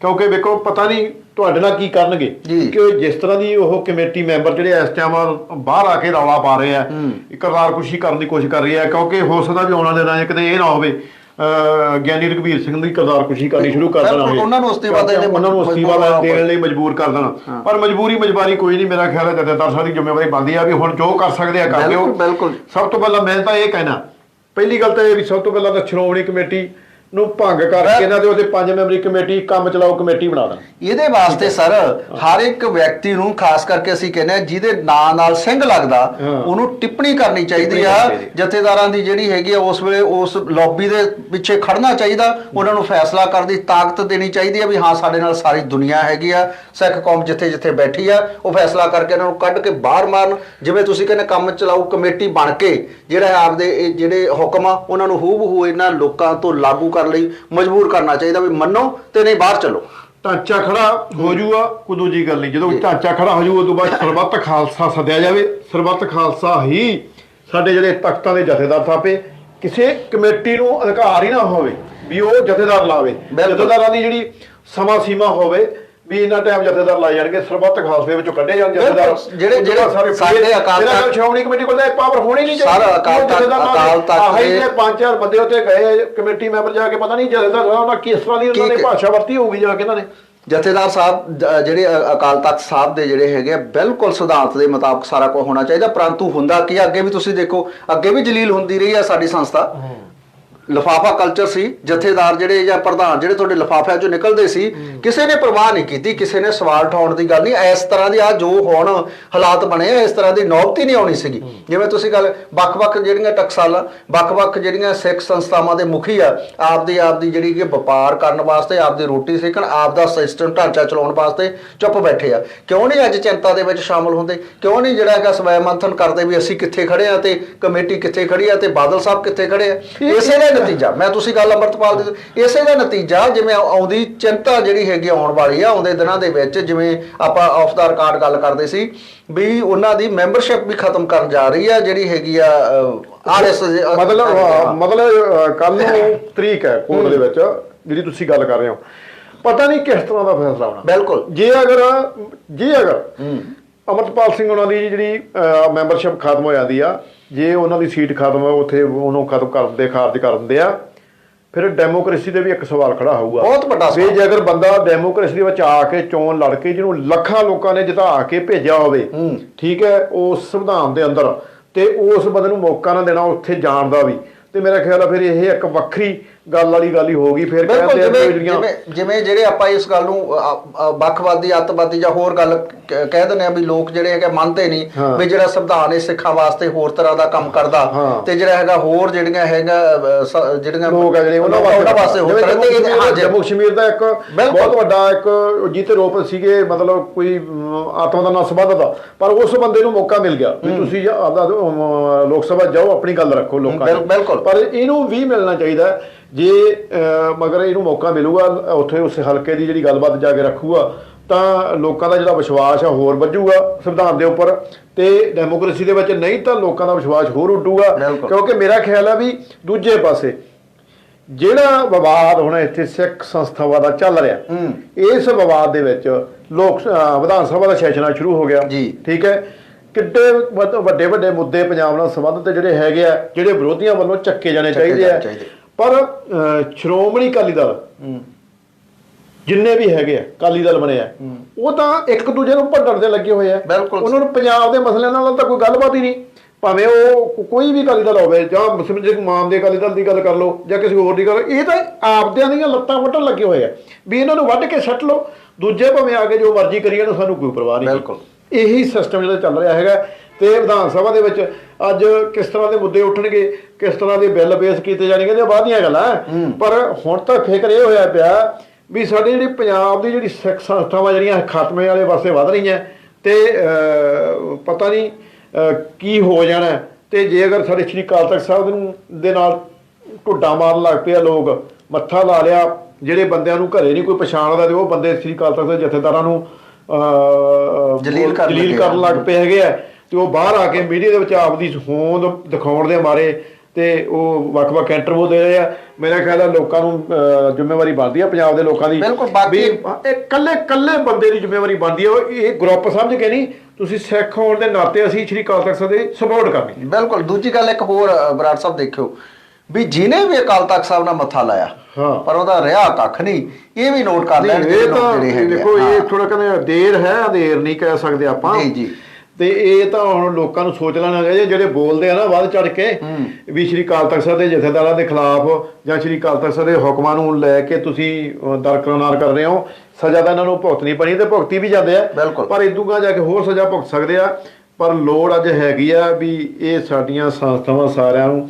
ਕਿਉਂਕਿ ਵੇਖੋ ਪਤਾ ਨਹੀਂ ਤੁਹਾਡੇ ਨਾਲ ਕੀ ਕਰਨਗੇ। ਕਿ ਜਿਸ ਤਰ੍ਹਾਂ ਦੀ ਉਹ ਕਮੇਟੀ ਮੈਂਬਰ ਜਿਹੜੇ ਇਸ ਟਾਈਮ ਬਾਹਰ ਆ ਕੇ ਰੌਲਾ ਪਾ ਰਹੇ ਆ ਇਕਰਾਰ ਕੁਸ਼ੀ ਕਰਨ ਦੀ ਕੋਸ਼ਿਸ਼ ਕਰ ਰਹੀ ਹੈ ਕਿਉਂਕਿ ਹੋ ਸਕਦਾ ਵੀ ਆਉਣ 'ਚ ਕਿਤੇ ਇਹ ਨਾ ਹੋਵੇ। ਗਿਆਨੀ ਰਘਬੀਰ ਸਿੰਘ ਦੀ ਕਰਤਾਰ ਕੁਸ਼ੀ ਕਰਨੀ ਸ਼ੁਰੂ ਕਰ ਦੇਣਾ ਉਹਨਾਂ ਨੂੰ ਅਸਤੀਫਾ ਦੇਣ ਲਈ ਉਹਨਾਂ ਨੂੰ ਅਸਤੀਫਾ ਦੇਣ ਲਈ ਮਜਬੂਰ ਕਰ ਦੇਣਾ। ਪਰ ਮਜਬੂਰੀ ਮਜਬਾਰੀ ਕੋਈ ਨਹੀਂ ਮੇਰਾ ਖਿਆਲ ਹੈ ਜਥੇਦਾਰ ਸਾਹਿਬ ਦੀ ਜ਼ਿੰਮੇਵਾਰੀ ਬਣਦੀ ਆ ਵੀ ਹੁਣ ਜੋ ਕਰ ਸਕਦੇ ਆ ਕਰ ਬਿਲਕੁਲ। ਸਭ ਤੋਂ ਪਹਿਲਾਂ ਮੈਂ ਤਾਂ ਇਹ ਕਹਿਣਾ ਪਹਿਲੀ ਗੱਲ ਤਾਂ ਇਹ ਵੀ ਸਭ ਤੋਂ ਪਹਿਲਾਂ ਤਾਂ ਸ਼੍ਰੋਮਣੀ ਕਮੇਟੀ ਨੂੰ ਭੰਗ ਕਰਕੇ ਇਹਨਾਂ ਦੇ ਉਹਦੇ ਪੰਜ ਮੈਂਬਰੀ ਕਮੇਟੀ ਕੰਮ ਚਲਾਓ ਕਮੇਟੀ ਬਣਾ ਦੇਣ। ਇਹਦੇ ਵਾਸਤੇ ਸਰ ਹਰ ਇੱਕ ਵਿਅਕਤੀ ਨੂੰ ਖਾਸ ਕਰਕੇ ਅਸੀਂ ਕਹਿੰਦੇ ਆ ਜਿਹਦੇ ਨਾਂ ਨਾਲ ਸਿੰਘ ਲੱਗਦਾ। ਉਹਨੂੰ ਟਿੱਪਣੀ ਕਰਨੀ ਚਾਹੀਦੀ ਆ। ਜਥੇਦਾਰਾਂ ਦੀ ਜਿਹੜੀ ਹੈਗੀ ਆ ਉਸ ਵੇਲੇ ਉਸ ਲੌਬੀ ਦੇ ਪਿੱਛੇ ਖੜਨਾ ਚਾਹੀਦਾ ਉਹਨਾਂ ਨੂੰ ਫੈਸਲਾ ਕਰਨ ਦੀ ਤਾਕਤ ਦੇਣੀ ਚਾਹੀਦੀ ਆ ਵੀ ਹਾਂ ਸਾਡੇ ਨਾਲ ਸਾਰੀ ਦੁਨੀਆ ਹੈਗੀ ਆ ਸਿੱਖ ਕੌਮ ਜਿੱਥੇ ਜਿੱਥੇ ਬੈਠੀ ਆ ਉਹ ਫੈਸਲਾ ਕਰਕੇ ਇਹਨਾਂ ਨੂੰ ਕੱਢ ਕੇ ਬਾਹਰ ਮਾਰਨ। ਜਿਵੇਂ ਤੁਸੀਂ ਕਹਿੰਦੇ ਕੰਮ ਚਲਾਓ ਕਮੇਟੀ ਬਣ ਕੇ ਜਿਹੜਾ ਆਪਦੇ ਜਿਹੜੇ ਹੁਕਮ ਆ ਉਹਨਾਂ ਨੂੰ ਹੂਬ ਹੂ ਇਹਨਾਂ ਲੋਕਾਂ ਤੋਂ ਲਾਗੂ ਕਰਨ ਲਈ ਮਜਬੂਰ ਕਰਨਾ ਚਾਹੀਦਾ ਵੀ ਮੰਨੋ ਤੇ ਨਹੀਂ ਬਾਹਰ ਚੱਲੋ। ਢਾਂਚਾ ਖੜਾ ਹੋ ਜੂਗਾ ਕੋਈ ਦੂਜੀ ਗੱਲ ਨਹੀਂ। ਜਦੋਂ ਢਾਂਚਾ ਖੜਾ ਹੋ ਜੂ ਉਸ ਤੋਂ ਬਾਅਦ ਸਰਬੱਤ ਖਾਲਸਾ ਸੱਦਿਆ ਜਾਵੇ। ਸਰਬੱਤ ਖਾਲਸਾ ਹੀ ਸਾਡੇ ਜਿਹੜੇ ਤਖਤਾਂ ਦੇ ਜਥੇਦਾਰ ਥਾਪੇ ਕਿਸੇ ਕਮੇਟੀ ਨੂੰ ਅਧਿਕਾਰ ਹੀ ਨਾ ਹੋਵੇ ਵੀ ਉਹ ਜਥੇਦਾਰ ਲਾਵੇ। ਜਥੇਦਾਰਾਂ ਦੀ ਜਿਹੜੀ ਸਮਾਂ ਸੀਮਾ ਹੋਵੇ ਵੀ ਇੰਨਾ ਟਾਈਮ ਜਥੇਦਾਰ ਲਾਏ ਜਾਣਗੇ ਸਰਬੱਤ ਖਾਲਸੇ ਵਿੱਚੋਂ ਕੱਢੇ ਜਾਣ ਜਥੇਦਾਰ। ਜਿਹੜੇ- ਜਿਹੜੇ ਸਾਡੇ ਅਕਾਲ ਜਿਹੜਾ ਤਖਤ- ਸ਼੍ਰੋਮਣੀ ਕਮੇਟੀ ਕੋਲ ਤਾਂ ਪਾਵਰ ਹੋਣੀ ਨਹੀਂ ਸਾਰਾ ਅਕਾਲ ਤਖਤ- ਅਕਾਲ ਤਖਤ ਦੇ- ਪੰਜ ਚਾਰ ਬੰਦੇ ਉੱਤੇ ਗਏ ਕਮੇਟੀ ਮੈਂਬਰ ਜਾ ਕੇ ਪਤਾ ਨਹੀਂ ਜਥੇਦਾਰ ਨਾਲ ਕਿਸ ਤਰ੍ਹਾਂ ਦੀ ਉਹਨਾਂ ਨੇ ਭਾਸ਼ਾ ਵਰਤੀ ਹੋਊਗੀ ਜਾ ਕੇ ਇਹਨਾਂ ਨੇ। ਜਥੇਦਾਰ ਸਾਹਿਬ ਜਿਹੜੇ ਅਕਾਲ ਤਖਤ ਸਾਹਿਬ ਦੇ ਜਿਹੜੇ ਹੈਗੇ ਬਿਲਕੁਲ ਸਿਧਾਂਤ ਦੇ ਮੁਤਾਬਕ ਸਾਰਾ ਕੁਝ ਹੋਣਾ ਚਾਹੀਦਾ ਪਰੰਤੂ ਹੁੰਦਾ ਕੀ ਅੱਗੇ ਵੀ ਤੁਸੀਂ ਦੇਖੋ ਅੱਗੇ ਵੀ ਜਲੀਲ ਹੁੰਦੀ ਰਹੀ ਆ ਸਾਡੀ ਸੰਸਥਾ। ਲਫਾਫਾ ਕਲਚਰ ਸੀ ਜਥੇਦਾਰ ਜਿਹੜੇ ਜਾਂ ਪ੍ਰਧਾਨ ਜਿਹੜੇ ਤੁਹਾਡੇ ਲਫਾਫਿਆਂ ਚੋਂ ਨਿਕਲਦੇ ਸੀ ਕਿਸੇ ਨੇ ਪਰਵਾਹ ਨਹੀਂ ਕੀਤੀ ਕਿਸੇ ਨੇ ਸਵਾਲ ਉਠਾਉਣ ਦੀ ਗੱਲ ਨਹੀਂ। ਇਸ ਤਰ੍ਹਾਂ ਦੀ ਆ ਜੋ ਹੁਣ ਹਾਲਾਤ ਬਣੇ ਆ ਇਸ ਤਰ੍ਹਾਂ ਦੀ ਨੌਬਤ ਨਹੀਂ ਆਉਣੀ ਸੀਗੀ। ਜਿਵੇਂ ਤੁਸੀਂ ਗੱਲ ਵੱਖ-ਵੱਖ ਜਿਹੜੀਆਂ ਟਕਸਾਲਾਂ ਵੱਖ-ਵੱਖ ਜਿਹੜੀਆਂ ਸਿੱਖ ਸੰਸਥਾਵਾਂ ਦੇ ਮੁਖੀ ਆ ਆਪਦੀ ਆਪਦੀ ਜਿਹੜੀ ਕਿ ਵਪਾਰ ਕਰਨ ਵਾਸਤੇ ਆਪਦੀ ਰੋਟੀ ਸੇਕਣ ਆਪ ਦਾ ਸਿਸਟਮ ਢਾਂਚਾ ਚਲਾਉਣ ਵਾਸਤੇ ਚੁੱਪ ਬੈਠੇ ਆ। ਕਿਉਂ ਨਹੀਂ ਅੱਜ ਚਿੰਤਾ ਦੇ ਵਿੱਚ ਸ਼ਾਮਲ ਹੁੰਦੇ? ਕਿਉਂ ਨਹੀਂ ਜਿਹੜਾ ਹੈਗਾ ਸਵੈ ਮੰਥਨ ਕਰਦੇ ਵੀ ਅਸੀਂ ਕਿੱਥੇ ਖੜੇ ਆ ਤੇ ਕਮੇਟੀ ਕਿੱਥੇ ਖੜੀ ਆ ਤੇ ਬਾਦਲ ਸਾਹਿਬ ਕਿੱਥੇ ਖੜੇ ਆ? ਇਸੇ ਦਾ ਨਤੀਜਾ। ਮੈਂ ਤੁਸੀਂ ਗੱਲ ਅੰਮ੍ਰਿਤਪਾਲ ਦੀ ਇਸੇ ਦਾ ਨਤੀਜਾ ਜਿਵੇਂ ਆਉ- ਆਉਂਦੀ ਚਿੰਤਾ ਜਿਹੜੀ ਹੈਗੀ ਆਉਣ ਵਾਲੀ ਆ ਆਉਂਦੇ ਦਿਨਾਂ ਦੇ ਵਿੱਚ ਜਿਵੇਂ ਆਪਾਂ ਆਫ ਦਾ ਰਿਕਾਰਡ ਗੱਲ ਕਰਦੇ ਸੀ ਵੀ ਉਹਨਾਂ ਦੀ ਮੈਂਬਰਸ਼ਿਪ ਵੀ ਖਤਮ ਕਰਨ ਜਾ ਰਹੀ ਆ ਜਿਹੜੀ ਹੈਗੀ ਆ ਆਰਐਸ ਮਤਲਬ ਮਤਲਬ ਕੱਲ ਨੂੰ ਤਰੀਕ ਹੈ ਕੋਰਟ ਦੇ ਵਿੱਚ ਜਿਹੜੀ ਤੁਸੀਂ ਗੱਲ ਕਰ ਰਹੇ ਹੋ। ਪਤਾ ਨਹੀਂ ਕਿਸ ਤਰ੍ਹਾਂ ਦਾ ਫੈਸਲਾ ਆਉਣਾ ਬਿਲਕੁਲ। ਜੇ ਅਗਰ ਜੇ ਅਗਰ ਅਮਰਪਾਲ ਸਿੰਘ ਉਹਨਾਂ ਦੀ ਜਿਹੜੀ ਮੈਂਬਰਸ਼ਿਪ ਖਤਮ ਹੋ ਜਾਂਦੀ ਆ। ਜੇ ਉਹਨਾਂ ਦੀ ਸੀਟ ਖਤਮ ਹੋ ਉੱਥੇ ਉਹਨੂੰ ਖਤਮ ਕਰਨ ਦੇ ਖਾਰਜ ਕਰ ਦਿੰਦੇ ਆ। ਫਿਰ ਡੈਮੋਕ੍ਰੇਸੀ ਦੇ ਵੀ ਇੱਕ ਸਵਾਲ ਖੜਾ ਹੋਊਗਾ। ਬਹੁਤ ਵੱਡਾ ਸਵਾਲ। ਜੇ ਅਗਰ ਬੰਦਾ ਡੈਮੋਕ੍ਰੇਸੀ ਦੇ ਵਿੱਚ ਆ ਕੇ ਚੋਣ ਲੜ ਕੇ ਜਿਹਨੂੰ ਲੱਖਾਂ ਲੋਕਾਂ ਨੇ ਜਿਤਾ ਕੇ ਭੇਜਿਆ ਹੋਵੇ ਠੀਕ ਹੈ ਉਸ ਸੰਵਿਧਾਨ ਦੇ ਅੰਦਰ ਤੇ ਉਸ ਬੰਦੇ ਨੂੰ ਮੌਕਾ ਨਾ ਦੇਣਾ ਉੱਥੇ ਜਾਣ ਦਾ ਵੀ। ਤੇ ਮੇਰਾ ਖਿਆਲ ਆ ਫਿਰ ਇਹ ਇੱਕ ਵੱਖਰੀ ਗੱਲ ਵਾਲੀ ਗੱਲ ਹੀ ਫਿਰ ਬਿਲਕੁਲ ਕਹਿੰਦੇ ਆ ਵੀ ਜਿਵੇਂ ਜਿਹੜੀਆਂ ਜਿਵੇਂ ਜਿਵੇਂ ਜਿਹੜੇ ਆਪਾਂ ਇਸ ਗੱਲ ਨੂੰ ਵੱਖਵਾਦੀ ਅੱਤਵਾਦੀ ਜਾਂ ਹੋਰ ਗੱਲ ਕਹਿ ਦਿੰਦੇ ਆ ਵੀ ਲੋਕ ਜਿਹੜੇ ਹੈਗੇ ਮੰਨਦੇ ਨਹੀਂ ਹਾਂ। ਵੀ ਜਿਹੜਾ ਸੰਵਿਧਾਨ ਇਹ ਸਿੱਖਾਂ ਵਾਸਤੇ ਹੋਰ ਤਰ੍ਹਾਂ ਦਾ ਕੰਮ ਕਰਦਾ ਹਾਂ। ਤੇ ਜਿਹੜਾ ਹੈਗਾ ਹੋਰ ਜਿਹੜੀਆਂ ਹੈਗਾ ਜਿਹੜੀਆਂ ਲੋਕ ਆ ਜਿਹੜੇ ਉਹਨਾਂ ਵਾਸਤੇ ਹੋਰ ਤਰ੍ਹਾਂ ਦੇ ਹਾਂ ਜੰਮੂ ਕਸ਼ਮੀਰ ਦਾ ਇੱਕ। ਬਹੁਤ ਵੱਡਾ ਇੱਕ ਜਿੱਤੇ ਰੋਪ ਸੀਗੇ ਮਤਲਬ ਕੋਈ ਆਤਮਾ ਦਾ ਨਾ ਸੰਬੰਧ ਦਾ ਪਰ ਉਸ ਬੰਦੇ ਨੂੰ ਮੌਕਾ ਮਿਲ ਗਿਆ ਵੀ ਤੁਸੀਂ ਜਾ- ਆਪਦਾ ਲੋਕ ਸਭਾ ਜਾਓ ਆਪਣੀ ਗੱਲ ਰੱਖੋ ਲੋਕਾਂ। ਬਿਲਕੁਲ। ਪਰ ਇਹਨੂੰ ਵੀ ਮਿਲਣਾ ਚਾਹੀਦਾ ਹੈ। ਜੇ ਮਗਰ ਇਹਨੂੰ ਮੌਕਾ ਮਿਲੂਗਾ ਉੱਥੇ ਉਸ ਹਲਕੇ ਦੀ ਜਿਹੜੀ ਗੱਲਬਾਤ ਜਾ ਕੇ ਰੱਖੂਗਾ ਤਾਂ ਲੋਕਾਂ ਦਾ ਜਿਹੜਾ ਵਿਸ਼ਵਾਸ ਆ ਹੋਰ ਵੱਜੂਗਾ ਸੰਵਿਧਾਨ ਦੇ ਉੱਪਰ ਤੇ ਡੈਮੋਕ੍ਰੇਸੀ ਦੇ ਵਿੱਚ ਨਹੀਂ ਤਾਂ ਲੋਕਾਂ ਦਾ ਵਿਸ਼ਵਾਸ ਹੋਰ ਉੱਡੂਗਾ। ਕਿਉਂਕਿ ਮੇਰਾ ਖਿਆਲ ਆ ਵੀ ਦੂਜੇ ਪਾਸੇ ਜਿਹੜਾ ਵਿਵਾਦ ਹੁਣ ਇੱਥੇ ਸਿੱਖ ਸੰਸਥਾਵਾਂ ਦਾ ਚੱਲ ਰਿਹਾ। ਇਸ ਵਿਵਾਦ ਦੇ ਵਿੱਚ ਲੋਕ ਵਿਧਾਨ ਸਭਾ ਦਾ ਸੈਸ਼ਨ ਸ਼ੁਰੂ ਹੋ ਗਿਆ। ਠੀਕ ਹੈ ਕਿੱਡੇ ਵੱਡ- ਵੱਡੇ ਮੁੱਦੇ ਪੰਜਾਬ ਨਾਲ ਸੰਬੰਧਿਤ ਜਿਹੜੇ ਹੈਗੇ ਆ ਜਿਹੜੇ ਵਿਰੋਧੀਆਂ ਵੱਲੋਂ ਚੱਕੇ ਜਾਣੇ ਚਾਹੀਦੇ ਆ। ਪਰ ਸ਼੍ਰੋਮਣੀ ਅਕਾਲੀ ਦਲ ਜਿੰਨੇ ਵੀ ਹੈਗੇ ਆ ਅਕਾਲੀ ਦਲ ਬਣੇ ਆ ਉਹ ਤਾਂ ਇੱਕ ਦੂਜੇ ਨੂੰ ਭੰਡਣ ਦੇ ਲੱਗੇ ਹੋਏ ਆ। ਉਹਨਾਂ ਨੂੰ ਪੰਜਾਬ ਦੇ ਮਸਲਿਆਂ ਨਾਲ ਤਾਂ ਕੋਈ ਗੱਲਬਾਤ ਹੀ ਨਹੀਂ। ਭਾਵੇਂ ਉਹ ਕੋਈ ਵੀ ਅਕਾਲੀ ਦਲ ਹੋਵੇ ਜਾਂ ਮੁਸਲਿਮ ਜੇ ਮਾਨ ਦੇ ਅਕਾਲੀ ਦਲ ਦੀ ਗੱਲ ਕਰ ਲਓ ਜਾਂ ਕਿਸੇ ਹੋਰ ਦੀ ਗੱਲ ਇਹ ਤਾਂ ਆਪਦਿਆਂ ਦੀਆਂ ਲੱਤਾਂ ਵੱਢਣ ਲੱਗੇ ਹੋਏ ਆ। ਵੀ ਇਹਨਾਂ ਨੂੰ ਵੱਢ ਕੇ ਸੱਟ ਲਓ ਦੂਜੇ ਭਾਵੇਂ ਆ ਕੇ ਜੋ ਮਰਜ਼ੀ ਕਰੀ ਜਾਣ ਸਾਨੂੰ ਕੋਈ ਪਰਵਾਹ ਨਹੀਂ। ਬਿਲਕੁਲ। ਇਹੀ ਸਿਸਟਮ ਜਿਹੜਾ ਚੱਲ ਰਿਹਾ ਹੈਗਾ। ਤੇ ਵਿਧਾਨ ਸਭਾ ਦੇ ਵਿੱਚ ਅੱਜ ਕਿਸ ਤਰ੍ਹਾਂ ਦੇ ਮੁੱਦੇ ਉੱਠਣਗੇ ਕਿਸ ਤਰ੍ਹਾਂ ਦੇ ਬਿੱਲ ਪੇਸ਼ ਕੀਤੇ ਜਾਣਗੇ ਤੇ ਬਾਅਦ ਦੀਆਂ ਗੱਲਾਂ ਪਰ ਹੁਣ ਤਾਂ ਫਿਕਰ ਇਹ ਹੋਇਆ ਪਿਆ ਵੀ ਸਾਡੀ ਜਿਹੜੀ ਪੰਜਾਬ ਦੀ ਜਿਹੜੀ ਸਿੱਖ ਸੰਸਥਾਵਾਂ ਜਿਹੜੀਆਂ ਖਾਤਮੇ ਵਾਲੇ ਪਾਸੇ ਵਧ ਰਹੀਆਂ ਤੇ ਪਤਾ ਨਹੀਂ ਕੀ ਹੋ ਜਾਣਾ। ਤੇ ਜੇ ਅਗਰ ਸਾਡੇ ਸ਼੍ਰੀ ਅਕਾਲ ਤਖਤ ਸਾਹਿਬ ਨੂੰ ਦੇ ਨਾਲ ਢੁੱਡਾ ਮਾਰਨ ਲੱਗ ਪਿਆ ਲੋਕ ਮੱਥਾ ਲਾ ਲਿਆ ਜਿਹੜੇ ਬੰਦਿਆਂ ਨੂੰ ਘਰੇ ਨਹੀਂ ਕੋਈ ਪਛਾਣਦਾ ਤੇ ਉਹ ਬੰਦੇ ਸ਼੍ਰੀ ਅਕਾਲ ਤਖਤ ਦੇ ਜਥੇਦਾਰਾਂ ਨੂੰ ਜਲੀਲ ਕਰਨ ਲੱਗ ਪਏ ਹੈਗੇ ਆ। ਤੇ ਉਹ ਬਾਹਰ ਆ ਕੇ ਮੀਡੀਆ ਦੇ ਵਿੱਚ ਆਪਦੀ ਹੋਂਦ ਦਿਖਾਉਣ ਦੇ ਮਾਰੇ ਤੇ ਉਹ ਵੱਖ-ਵੱਖ ਇੰਟਰਵਿਊ ਦੇ ਰਹੇ ਆ ਮੇਰਾ ਖਿਆਲ ਹੈ ਲੋਕਾਂ ਨੂੰ ਜ਼ਿੰਮੇਵਾਰੀ ਬਣਦੀ ਆ ਪੰਜਾਬ ਦੇ ਲੋਕਾਂ ਦੀ ਬਿਲਕੁਲ, ਬਾਕੀ- ਇਹ ਕੱਲੇ ਕੱਲੇ ਬੰਦੇ ਦੀ ਜ਼ਿੰਮੇਵਾਰੀ ਬਣਦੀ ਆ ਇਹ ਗਰੁੱਪ ਸਮਝ ਕੇ ਨਹੀਂ ਤੁਸੀਂ ਸਿੱਖ ਹੋਣ ਦੇ ਨਾਤੇ ਅਸੀਂ ਸ਼੍ਰੀ ਅਕਾਲ ਤਖਤ ਸਾਹਿਬ ਦੀ ਸਪੋਰਟ ਕਰਨੀ ਬਿਲਕੁਲ ਦੂਜੀ ਗੱਲ ਇੱਕ ਹੋਰ ਬਰਾੜ ਸਾਹਿਬ ਦੇਖਿਓ ਵੀ ਜਿਹਨੇ ਵੀ ਅਕਾਲ ਤਖਤ ਸਾਹਿਬ ਨਾਲ ਮੱਥਾ ਲਾਇਆ ਹਾਂ। ਪਰ ਉਹਦਾ ਰਿਹਾ ਕੱਖ ਨਹੀਂ ਇਹ ਵੀ ਨੋਟ ਕਰ ਲੈਣ ਇਹ ਤਾਂ ਆ। ਦੇਖੋ ਇਹ। ਥੋੜਾ ਕਹਿੰਦੇ ਦੇਰ ਹੈ ਦੇਰ ਨਹੀਂ ਕਹਿ ਸਕਦੇ ਆਪਾਂ ਜੀ, ਜੀ। ਤੇ ਇਹ ਤਾਂ ਹੁਣ ਲੋਕਾਂ ਨੂੰ ਸੋਚ ਲੈਣਾ ਚਾਹੀਦਾ ਜਿਹੜੇ ਬੋਲਦੇ ਆ ਨਾ ਵੱਧ ਚੜ ਕੇ ਵੀ ਸ਼੍ਰੀ ਅਕਾਲ ਤਖਤ ਸਾਹਿਬ ਦੇ ਜਥੇਦਾਰਾਂ ਦੇ ਖਿਲਾਫ ਜਾਂ ਸ਼੍ਰੀ ਅਕਾਲ ਤਖਤ ਸਾਹਿਬ ਦੇ ਹੁਕਮਾਂ ਨੂੰ ਲੈ ਕੇ ਤੁਸੀਂ ਦਰਕਨਾਰ ਕਰ ਰਹੇ ਹੋ ਸਜ਼ਾ ਤਾਂ ਇਹਨਾਂ ਨੂੰ ਭੁਗਤਣੀ ਪਣੀ ਤੇ ਭੁਗਤੀ ਵੀ ਜਾਂਦੇ ਆ। ਪਰ ਇਦੂਗਾ ਜਾ ਕੇ ਹੋਰ ਸਜ਼ਾ ਭੁਗਤ ਸਕਦੇ ਆ ਪਰ ਲੋੜ ਅੱਜ ਹੈਗੀ ਆ ਵੀ ਇਹ ਸਾਡੀਆਂ ਸੰਸਥਾਵਾਂ ਸਾਰਿਆਂ ਨੂੰ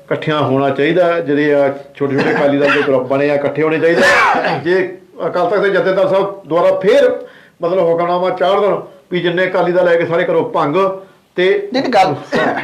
ਇਕੱਠਿਆਂ ਹੋਣਾ ਚਾਹੀਦਾ ਜਿਹੜੇ ਆ ਛੋਟੇ ਛੋਟੇ ਅਕਾਲੀ ਦਲ ਦੇ ਗਰੁੱਪ ਬਣੇ ਆ ਇਕੱਠੇ ਹੋਣੇ ਚਾਹੀਦੇ ਜੇ ਅਕਾਲ ਤਖਤ ਦੇ ਜਥੇਦਾਰ ਸਾਹਿਬ ਦੁਆਰਾ ਫੇਰ ਮਤਲਬ ਹੁਕਮਨਾਮਾ ਚਾੜ ਦੇਣ ਵੀ ਜਿੰਨੇ ਅਕਾਲੀ ਦਲ ਲੈ ਕੇ ਸਾਰੇ ਕਰੋ ਭੰਗ ਤੇ ਜਿਹੜੀ ਗੱਲ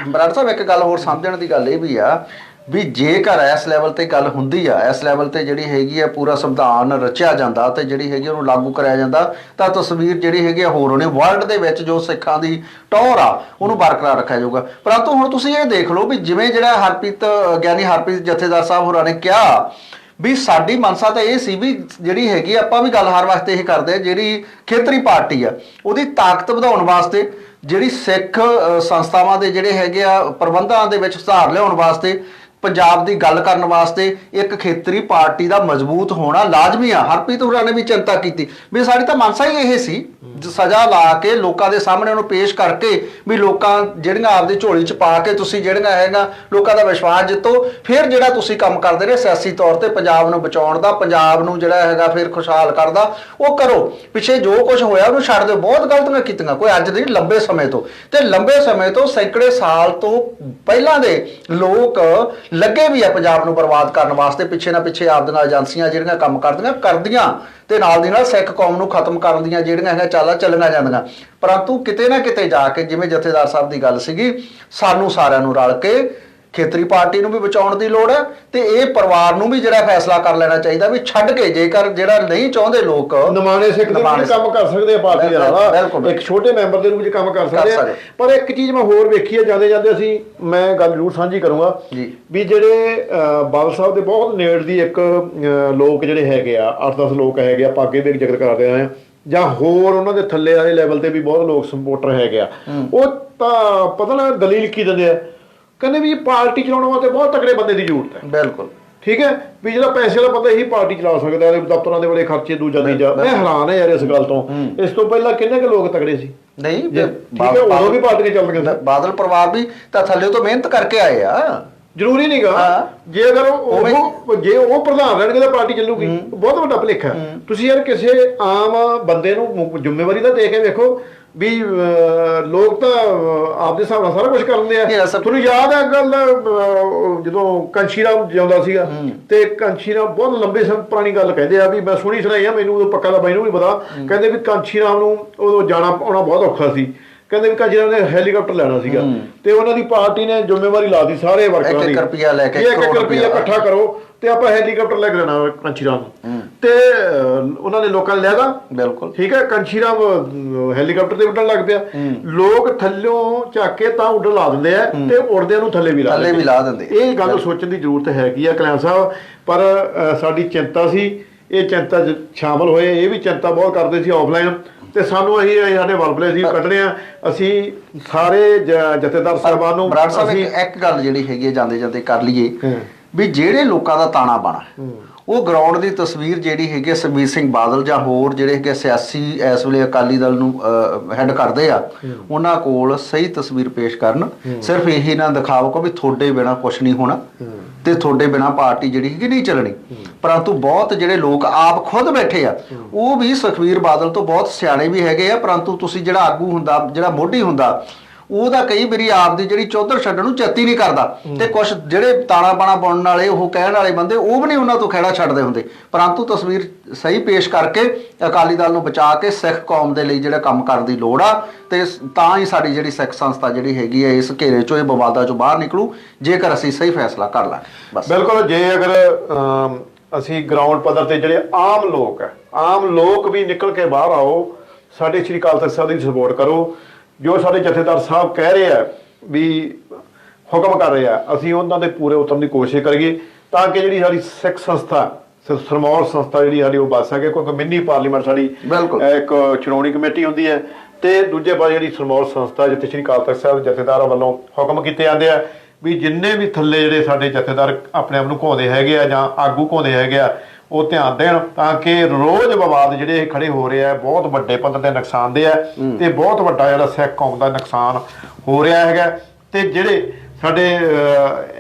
ਬਰਾੜ ਸਾਹਿਬ, ਇੱਕ ਗੱਲ ਹੋਰ ਸਮਝਣ ਦੀ ਗੱਲ ਇਹ ਵੀ ਆ ਵੀ ਜੇਕਰ ਇਸ ਲੈਵਲ ਤੇ ਗੱਲ ਹੁੰਦੀ ਆ, ਇਸ ਲੈਵਲ ਤੇ ਜਿਹੜੀ ਹੈਗੀ ਆ ਪੂਰਾ ਸੰਵਿਧਾਨ ਰਚਿਆ ਜਾਂਦਾ ਤੇ ਜਿਹੜੀ ਹੈਗੀ ਉਹਨੂੰ ਲਾਗੂ ਕਰਾਇਆ ਜਾਂਦਾ, ਤਾਂ ਤਸਵੀਰ ਜਿਹੜੀ ਹੈਗੀ ਆ ਹੋਰ ਹੋਣੀ ਵਰਲਡ ਦੇ ਵਿੱਚ ਜੋ ਸਿੱਖਾਂ ਦੀ ਟੌਰ ਆ, ਉਹਨੂੰ ਬਰਕਰਾਰ ਰੱਖਿਆ ਜਾਊਗਾ। ਪਰੰਤੂ ਹੁਣ ਤੁਸੀਂ ਇਹ ਦੇਖ ਲਓ ਵੀ ਜਿਵੇਂ ਜਿਹੜਾ ਹਰਪ੍ਰੀਤ, ਗਿਆਨੀ ਹਰਪ੍ਰੀਤ ਜਥੇਦਾਰ ਸਾਹਿਬ ਹੋਰਾਂ ਨੇ ਕਿਹਾ ਵੀ ਸਾਡੀ ਮਨਸਾ ਤਾਂ ਇਹ ਸੀ ਵੀ ਜਿਹੜੀ ਹੈਗੀ ਆਪਾਂ ਵੀ ਗੱਲ ਹਰ ਵਾਸਤੇ ਇਹ ਕਰਦੇ ਆ ਜਿਹੜੀ ਖੇਤਰੀ ਪਾਰਟੀ ਆ ਉਹਦੀ ਤਾਕਤ ਵਧਾਉਣ ਵਾਸਤੇ ਜਿਹੜੀ ਸਿੱਖ ਅ, ਸੰਸਥਾਵਾਂ ਦੇ ਜਿਹੜੇ ਹੈਗੇ ਆ ਪ੍ਰਬੰਧਾਂ ਦੇ ਵਿੱਚ ਸੁਧਾਰ ਲਿਆਉਣ ਵਾਸਤੇ ਪੰਜਾਬ ਦੀ ਗੱਲ ਕਰਨ ਵਾਸਤੇ ਇੱਕ ਖੇਤਰੀ ਪਾਰਟੀ ਦਾ ਮਜ਼ਬੂਤ ਹੋਣਾ ਲਾਜ਼ਮੀ ਆ। ਹਰਪ੍ਰੀਤ ਹੁਰਾ ਨੇ ਵੀ ਚਿੰਤਾ ਕੀਤੀ ਵੀ ਸਾਡੀ ਤਾਂ ਮਨਸਾ ਹੀ ਇਹ ਸੀ ਸਜ਼ਾ ਲਾ ਕੇ ਲੋਕਾਂ ਦੇ ਸਾਹਮਣੇ ਉਹਨੂੰ ਪੇਸ਼ ਕਰਕੇ ਵੀ ਲੋਕਾਂ ਜਿਹੜੀਆਂ ਆਪਦੀ ਝੋਲੀ 'ਚ ਪਾ ਕੇ ਤੁਸੀਂ ਜਿਹੜੀਆਂ ਹੈਗਾ, ਲੋਕਾਂ ਦਾ ਵਿਸ਼ਵਾਸ ਜਿੱਤੋ। ਫਿਰ ਜਿਹੜਾ ਤੁਸੀਂ ਕੰਮ ਕਰਦੇ ਰਹੇ ਸਿਆਸੀ ਤੌਰ ਤੇ ਪੰਜਾਬ ਨੂੰ ਬਚਾਉਣ ਦਾ, ਪੰਜਾਬ ਨੂੰ ਜਿਹੜਾ ਹੈਗਾ ਫਿਰ ਖੁਸ਼ਹਾਲ ਕਰਦਾ, ਉਹ ਕਰੋ। ਪਿੱਛੇ ਜੋ ਕੁਝ ਹੋਇਆ ਉਹਨੂੰ ਛੱਡ ਦਿਓ। ਬਹੁਤ ਗਲਤੀਆਂ ਕੀਤੀਆਂ। ਕੋਈ ਅੱਜ ਦੀ ਲੰਬੇ ਸਮੇਂ ਤੋਂ। ਤੇ ਲੰਬੇ ਸਮੇਂ ਤੋਂ ਸੈਂਕੜੇ ਸਾਲ ਤੋਂ ਪਹਿਲਾਂ ਦੇ ਲੋਕ ਲੱਗੇ ਵੀ ਆ ਪੰਜਾਬ ਨੂੰ ਬਰਬਾਦ ਕਰਨ ਵਾਸਤੇ, ਪਿੱਛੇ ਨਾ ਪਿੱਛੇ ਆਪਦੀਆਂ ਏਜੰਸੀਆਂ ਜਿਹੜੀਆਂ ਕੰਮ ਕਰਦੀਆਂ ਕਰਦੀਆਂ ਤੇ ਨਾਲ ਦੀ ਨਾਲ ਸਿੱਖ ਕੌਮ ਨੂੰ ਖਤਮ ਕਰਨ ਦੀਆਂ ਜਿਹੜੀਆਂ ਹੈਗਾ ਚਾਲਾਂ ਚੱਲੀਆਂ ਜਾਂਦੀਆਂ। ਪਰੰਤੂ ਕਿਤੇ ਨਾ ਕਿਤੇ ਜਾ ਕੇ ਜਿਵੇਂ ਜਥੇਦਾਰ ਸਾਹਿਬ ਦੀ ਗੱਲ ਸੀਗੀ, ਸਾਨੂੰ ਸਾਰਿਆਂ ਨੂੰ ਰਲ ਕੇ ਖੇਤਰੀ ਪਾਰਟੀ ਨੂੰ ਵੀ ਬਚਾਉਣ ਦੀ ਲੋੜ ਹੈ ਤੇ ਇਹ ਪਰਿਵਾਰ ਨੂੰ ਵੀ ਜਿਹੜਾ ਫੈਸਲਾ ਕਰ ਲੈਣਾ ਚਾਹੀਦਾ ਵੀ ਛੱਡ ਕੇ ਜੇਕਰ ਜਿਹੜਾ ਨਹੀਂ ਚਾਹੁੰਦੇ ਲੋਕ ਨਮਾਣੇ ਸਿੱਖ ਦੇ ਵਿੱਚ ਕੰਮ ਕਰ ਸਕਦੇ ਆ ਪਾਰਟੀ ਦੇ। ਇੱਕ ਛੋਟੇ ਮੈਂਬਰ ਦੇ ਰੂਪ ਵਿੱਚ ਕੰਮ ਕਰ ਸਕਦੇ ਆ। ਪਰ ਇੱਕ ਚੀਜ਼ ਮੈਂ ਹੋਰ ਵੇਖੀ ਹੈ ਜਾਂਦੇ ਜਾਂਦੇ ਅਸੀਂ ਮੈਂ ਗੱਲ ਜ਼ਰੂਰ ਸਾਂਝੀ ਕਰੂੰਗਾ। ਵੀ ਜਿਹੜੇ ਬਾਦਲ ਸਾਹਿਬ ਦੇ ਬਹੁਤ ਨੇੜ ਦੀ ਇੱਕ ਲੋਕ ਜਿਹੜੇ ਹੈਗੇ ਆ 8-10 ਲੋਕ ਹੈਗੇ ਆ ਪਾਗੇ ਦੇ ਜ਼ਿਕਰ ਕਰਦੇ ਆ ਜਾਂ ਹੋਰ ਉਹਨਾਂ ਦੇ ਥੱਲੇ ਵਾਲੇ ਲੈਵਲ ਤੇ ਵੀ ਬਹੁਤ ਲੋਕ ਸਪੋਰਟਰ ਹੈਗੇ ਆ ਉਹ ਤਾਂ ਪਤਾ ਨਾ ਦਲੀਲ ਕੀ ਦਿੰਦੇ ਆ ਕਹਿੰਦੇ ਵੀ ਇਹ ਪਾਰਟੀ ਚਲਾਉਣ ਵਾਸਤੇ ਬਹੁਤ ਤਕੜੇ ਬੰਦੇ ਦੀ ਜ਼ਰੂਰਤ ਹੈ। ਬਿਲਕੁਲ। ਠੀਕ ਹੈ? ਵੀ ਜਿਹੜਾ ਪੈਸੇ ਵਾਲਾ ਬੰਦਾ ਇਹੀ ਪਾਰਟੀ ਚਲਾ ਸਕਦਾ ਹੈ ਦਫ਼ਤਰਾਂ ਦੇ ਬੜੇ ਖਰਚੇ ਦੂਜਾ ਤੀਜਾ। ਮੈਂ ਹੈਰਾਨ ਹਾਂ ਯਾਰ ਇਸ ਗੱਲ ਤੋਂ। ਇਸ ਤੋਂ ਪਹਿਲਾਂ ਕਿੰਨੇ ਕੁ ਲੋਕ ਤਗੜੇ ਸੀ? ਨਹੀਂ ਜੇ- ਠੀਕ ਹੈ ਉਦੋਂ ਵੀ ਪਾਰਟੀਆਂ ਚੱਲਦੀਆਂ ਸੀ। ਬਾਦਲ ਪਰਿਵਾਰ ਵੀ ਤਾਂ ਥੱਲੇ ਤੋਂ ਮਿਹਨਤ ਕਰਕੇ ਆਏ ਆ। ਜ਼ਰੂਰੀ ਨਹੀਂਗਾ ਹਾਂ। ਜੇ ਅਗਰ ਉਹ ਜੇ ਉਹ ਪ੍ਰਧਾਨ ਰਹਿਣਗੇ ਤਾਂ ਪਾਰਟੀ ਚੱਲੂਗੀ। ਬਹੁਤ ਵੱਡਾ ਭੁਲੇਖਾ ਹੈ। ਤੁਸੀਂ ਯਾਰ ਕਿਸੇ ਆਮ ਬੰਦੇ ਨੂੰ ਮੁ- ਜ਼ਿੰਮੇਵਾਰੀ ਤਾਂ ਦੇ ਕੇ ਵੇਖੋ ਵੀ ਅਹ, ਲੋਕ ਤਾਂ ਅਹ, ਆਪਦੇ ਹਿਸਾਬ ਨਾਲ ਸਾਰਾ ਕੁਝ ਕਰਦੇ ਆ। ਇਹ ਅਸਲ- ਤੁਹਾਨੂੰ ਯਾਦ ਹੈ ਗੱਲ ਅਹ, ਜਦੋਂ ਕੰਸ਼ੀ ਰਾਮ ਜਿਉਂਦਾ ਸੀਗਾ ਤੇ ਕੰਸ਼ੀ ਰਾਮ ਬਹੁਤ ਲੰਬੇ ਸਮੇਂ ਪੁਰਾਣੀ ਗੱਲ ਕਹਿੰਦੇ ਆ ਵੀ ਮੈਂ ਸੁਣੀ ਸੁਣਾਈ ਆ ਮੈਨੂੰ ਉਦੋਂ ਪੱਕਾ ਦਾ ਮੈਨੂੰ ਵੀ ਪਤਾ। ਕਹਿੰਦੇ ਵੀ ਕੰਸ਼ੀ ਰਾਮ ਨੂੰ ਉਦੋਂ ਜਾਣਾ ਆਉਣਾ ਬਹੁਤ ਔਖਾ ਸੀ। ਕਹਿੰਦੇ ਵੀ ਰਾਮ ਨੇ ਹੈਲੀਕਾਪਟਰ ਲੈਣਾ ਸੀਗਾ। ਤੇ ਉਹਨਾਂ ਦੀ ਪਾਰਟੀ ਨੇ ਜ਼ਿੰਮੇਵਾਰੀ ਲਾਤੀ ਸਾਰੇ ਵਰਕਰਾਂ ਦੀ। ਇੱਕ ਰੁਪਈਆ ਲੈ ਕੇ ਵੀ ਇੱਕ ਇੱਕ ਕਰੋੜ ਰੁਪਈਆ ਰੁਪਈਆ। ਇਕੱਠਾ ਕਰੋ ਤੇ ਆਪਾਂ ਹੈਲੀਕਾਪਟਰ ਲੈ ਕੇ ਜਾਣਾ ਕੰਸ਼ੀ ਰਾਮ ਨੂੰ ਤੇ ਉਹਨਾਂ ਨੇ ਲੋਕਾਂ ਨੇ ਲਿਆਦਾ ਬਿਲਕੁਲ। ਠੀਕ ਹੈ ਕੰਸ਼ੀਰਾਮ ਅਹ, ਹੈਲੀਕਾਪਟਰ ਤੇ ਉੱਡਣ ਲੱਗ ਪਿਆ। ਲੋਕ ਥੱਲਿਓਂ ਚੱਕ ਕੇ ਤਾਂ ਉੱਡਣ ਲਾ ਦਿੰਦੇ ਆ ਤੇ ਉੜਦਿਆਂ ਨੂੰ ਥੱਲੇ ਵੀ ਲਾ ਥੱਲੇ ਵੀ ਲਾ ਦਿੰਦੇ। ਇਹ ਗੱਲ ਸੋਚਣ ਦੀ ਜ਼ਰੂਰਤ ਹੈਗੀ ਆ ਕਲਿਆਣ ਸਾਹਿਬ। ਪਰ ਸਾਡੀ ਚਿੰਤਾ ਸੀ ਇਹ ਚਿੰਤਾ 'ਚ ਸ਼ਾਮਲ ਹੋਏ ਇਹ ਵੀ ਚਿੰਤਾ ਬਹੁਤ ਕਰਦੇ ਸੀ ਆਫਲਾਈਨ ਤੇ ਸਾਨੂੰ ਅਸੀਂ ਇਹ ਸਾਡੇ ਵਲਬਲੇ ਸੀ ਕੱਢਣੇ ਆ ਅਸੀਂ ਸਾਰੇ ਜ- ਜਥੇਦਾਰ ਸਾਹਿਬਾਨ ਨੂੰ ਬਰਾੜ ਸਾਹਿਬ ਅਸੀਂ ਇੱਕ ਇੱਕ ਗੱਲ ਜਿਹੜੀ ਹੈਗੀ ਹੈ ਜਾਂਦੇ ਜਾਂਦੇ ਕਰ ਲਈਏ। ਵੀ ਜਿਹੜੇ ਲੋਕਾਂ ਦਾ ਤਾਣਾ ਬਾਣਾ ਉਹ ਗਰਾਊਂਡ ਦੀ ਤਸਵੀਰ ਜਿਹੜੀ ਹੈਗੀ ਸੁਖਬੀਰ ਸਿੰਘ ਬਾਦਲ ਜਾਂ ਹੋਰ ਜਿਹੜੇ ਹੈਗੇ ਸਿਆਸੀ ਇਸ ਵੇਲੇ ਅਕਾਲੀ ਦਲ ਨੂੰ ਹੈੱਡ ਕਰਦੇ ਆ ਉਹਨਾਂ ਕੋਲ ਸਹੀ ਤਸਵੀਰ ਪੇਸ਼ ਕਰਨ। ਸਿਰਫ ਇਹੀ ਨਾ ਦਿਖਾਓ ਕਿ ਵੀ ਤੁਹਾਡੇ ਬਿਨਾ ਕੁਝ ਨਹੀਂ ਹੋਣਾ ਤੇ ਤੁਹਾਡੇ ਬਿਨਾ ਪਾਰਟੀ ਜਿਹੜੀ ਹੈਗੀ ਨਹੀਂ ਚੱਲਣੀ। ਪਰੰਤੂ ਬਹੁਤ ਜਿਹੜੇ ਲੋਕ ਆਪ ਖੁਦ ਬੈਠੇ ਆ ਉਹ ਵੀ ਸੁਖਬੀਰ ਬਾਦਲ ਤੋਂ ਬਹੁਤ ਸਿਆਣੇ ਵੀ ਹੈਗੇ ਆ ਪਰੰਤੂ ਤੁਸੀਂ ਜਿਹੜਾ ਆਗੂ ਹੁੰਦਾ ਜਿਹੜਾ ਮੋਢੀ ਹੁੰਦਾ ਉਹਦਾ ਕਈ ਵਾਰੀ ਆਪ ਦੀ ਜਿਹੜੀ ਚੌਧਰ ਛੱਡਣ ਨੂੰ ਚੱਤੀ ਨਹੀਂ ਕਰਦਾ। ਤੇ ਕੁਝ ਜਿਹੜੇ ਤਾਣਾ ਬਾਣਾ ਬਣਨ ਵਾਲੇ ਉਹ ਕਹਿਣ ਵਾਲੇ ਬੰਦੇ ਉਹ ਵੀ ਨਹੀਂ ਉਹਨਾਂ ਤੋਂ ਖਹਿੜਾ ਛੱਡਦੇ ਹੁੰਦੇ। ਪਰੰਤੂ ਤਸਵੀਰ ਸਹੀ ਪੇਸ਼ ਕਰਕੇ ਅਕਾਲੀ ਦਲ ਨੂੰ ਬਚਾ ਕੇ ਸਿੱਖ ਕੌਮ ਦੇ ਲਈ ਜਿਹੜਾ ਕੰਮ ਕਰਨ ਦੀ ਲੋੜ ਆ ਤੇ ਤਾਂ ਹੀ ਸਾਡੀ ਜਿਹੜੀ ਸਿੱਖ ਸੰਸਥਾ ਜਿਹੜੀ ਹੈਗੀ ਹੈ ਇਸ ਘੇਰੇ ਚੋਂ ਇਹ ਵਿਵਾਦਾਂ ਚੋਂ ਬਾਹਰ ਨਿਕਲੂ ਜੇਕਰ ਅਸੀਂ ਸਹੀ ਫੈਸਲਾ ਕਰ ਲਾਂਗੇ। ਬਸ। ਬਿਲਕੁਲ ਜੇ ਅਗਰ ਅਸੀਂ ਗਰਾਊਂਡ ਪੱਧਰ ਤੇ ਜਿਹੜੇ ਆਮ ਲੋਕ ਹੈ ਆਮ ਲੋਕ ਵੀ ਨਿਕਲ ਕੇ ਬਾਹਰ ਆਓ ਸਾਡੇ ਸ਼੍ਰੀ ਅਕਾਲ ਤਖਤ ਸਾਹਿਬ ਦੀ ਸਪੋਰਟ ਕਰੋ ਜੋ ਸਾਡੇ ਜਥੇਦਾਰ ਸਾਹਿਬ ਕਹਿ ਰਹੇ ਆ ਵੀ ਹੁਕਮ ਕਰ ਰਹੇ ਆ ਅਸੀਂ ਉਹਨਾਂ ਦੇ ਪੂਰੇ ਉਤਰਨ ਦੀ ਕੋਸ਼ਿਸ਼ ਕਰੀਏ ਤਾਂ ਕਿ ਜਿਹੜੀ ਸਾਡੀ ਸਿੱਖ ਸੰਸਥਾ ਸਰਮੌਰ ਸੰਸਥਾ ਜਿਹੜੀ ਸਾਡੀ ਉਹ ਬਚ ਸਕੇ ਕਿਉਂਕਿ ਮਿੰਨੀ ਪਾਰਲੀਮੈਂਟ ਸਾਡੀ ਇੱਕ ਸ਼੍ਰੋਮਣੀ ਕਮੇਟੀ ਹੁੰਦੀ ਹੈ ਤੇ ਦੂਜੇ ਪਾਸੇ ਜਿਹੜੀ ਸਰਮੌਰ ਸੰਸਥਾ ਜਿੱਥੇ ਸ਼੍ਰੀ ਅਕਾਲ ਤਖਤ ਸਾਹਿਬ ਜਥੇਦਾਰਾਂ ਵੱਲੋਂ ਹੁਕਮ ਕੀਤੇ ਜਾਂਦੇ ਆ ਵੀ ਜਿੰਨੇ ਵੀ ਥੱਲੇ ਜਿਹੜੇ ਸਾਡੇ ਜਥੇਦਾਰ ਆਪਣੇ ਆਪ ਨੂੰ ਘੋਂਦੇ ਹੈਗੇ ਆ ਜਾਂ ਆਗੂ ਘੋਂਦੇ ਹੈਗੇ ਆ ਉਹ ਧਿਆਨ ਦੇਣ ਤਾਂ ਕਿ ਰੋਜ਼ ਵਿਵਾਦ ਜਿਹੜੇ ਇਹ ਖੜੇ ਹੋ ਰਹੇ ਆ ਬਹੁਤ ਵੱਡੇ ਪੱਧਰ ਤੇ ਨੁਕਸਾਨ ਦੇ ਆ ਤੇ ਬਹੁਤ ਵੱਡਾ ਜਿਹੜਾ ਸਿੱਖ ਕੌਮ ਦਾ ਨੁਕਸਾਨ ਹੋ ਰਿਹਾ ਹੈਗਾ। ਤੇ ਜਿਹੜੇ ਸਾਡੇ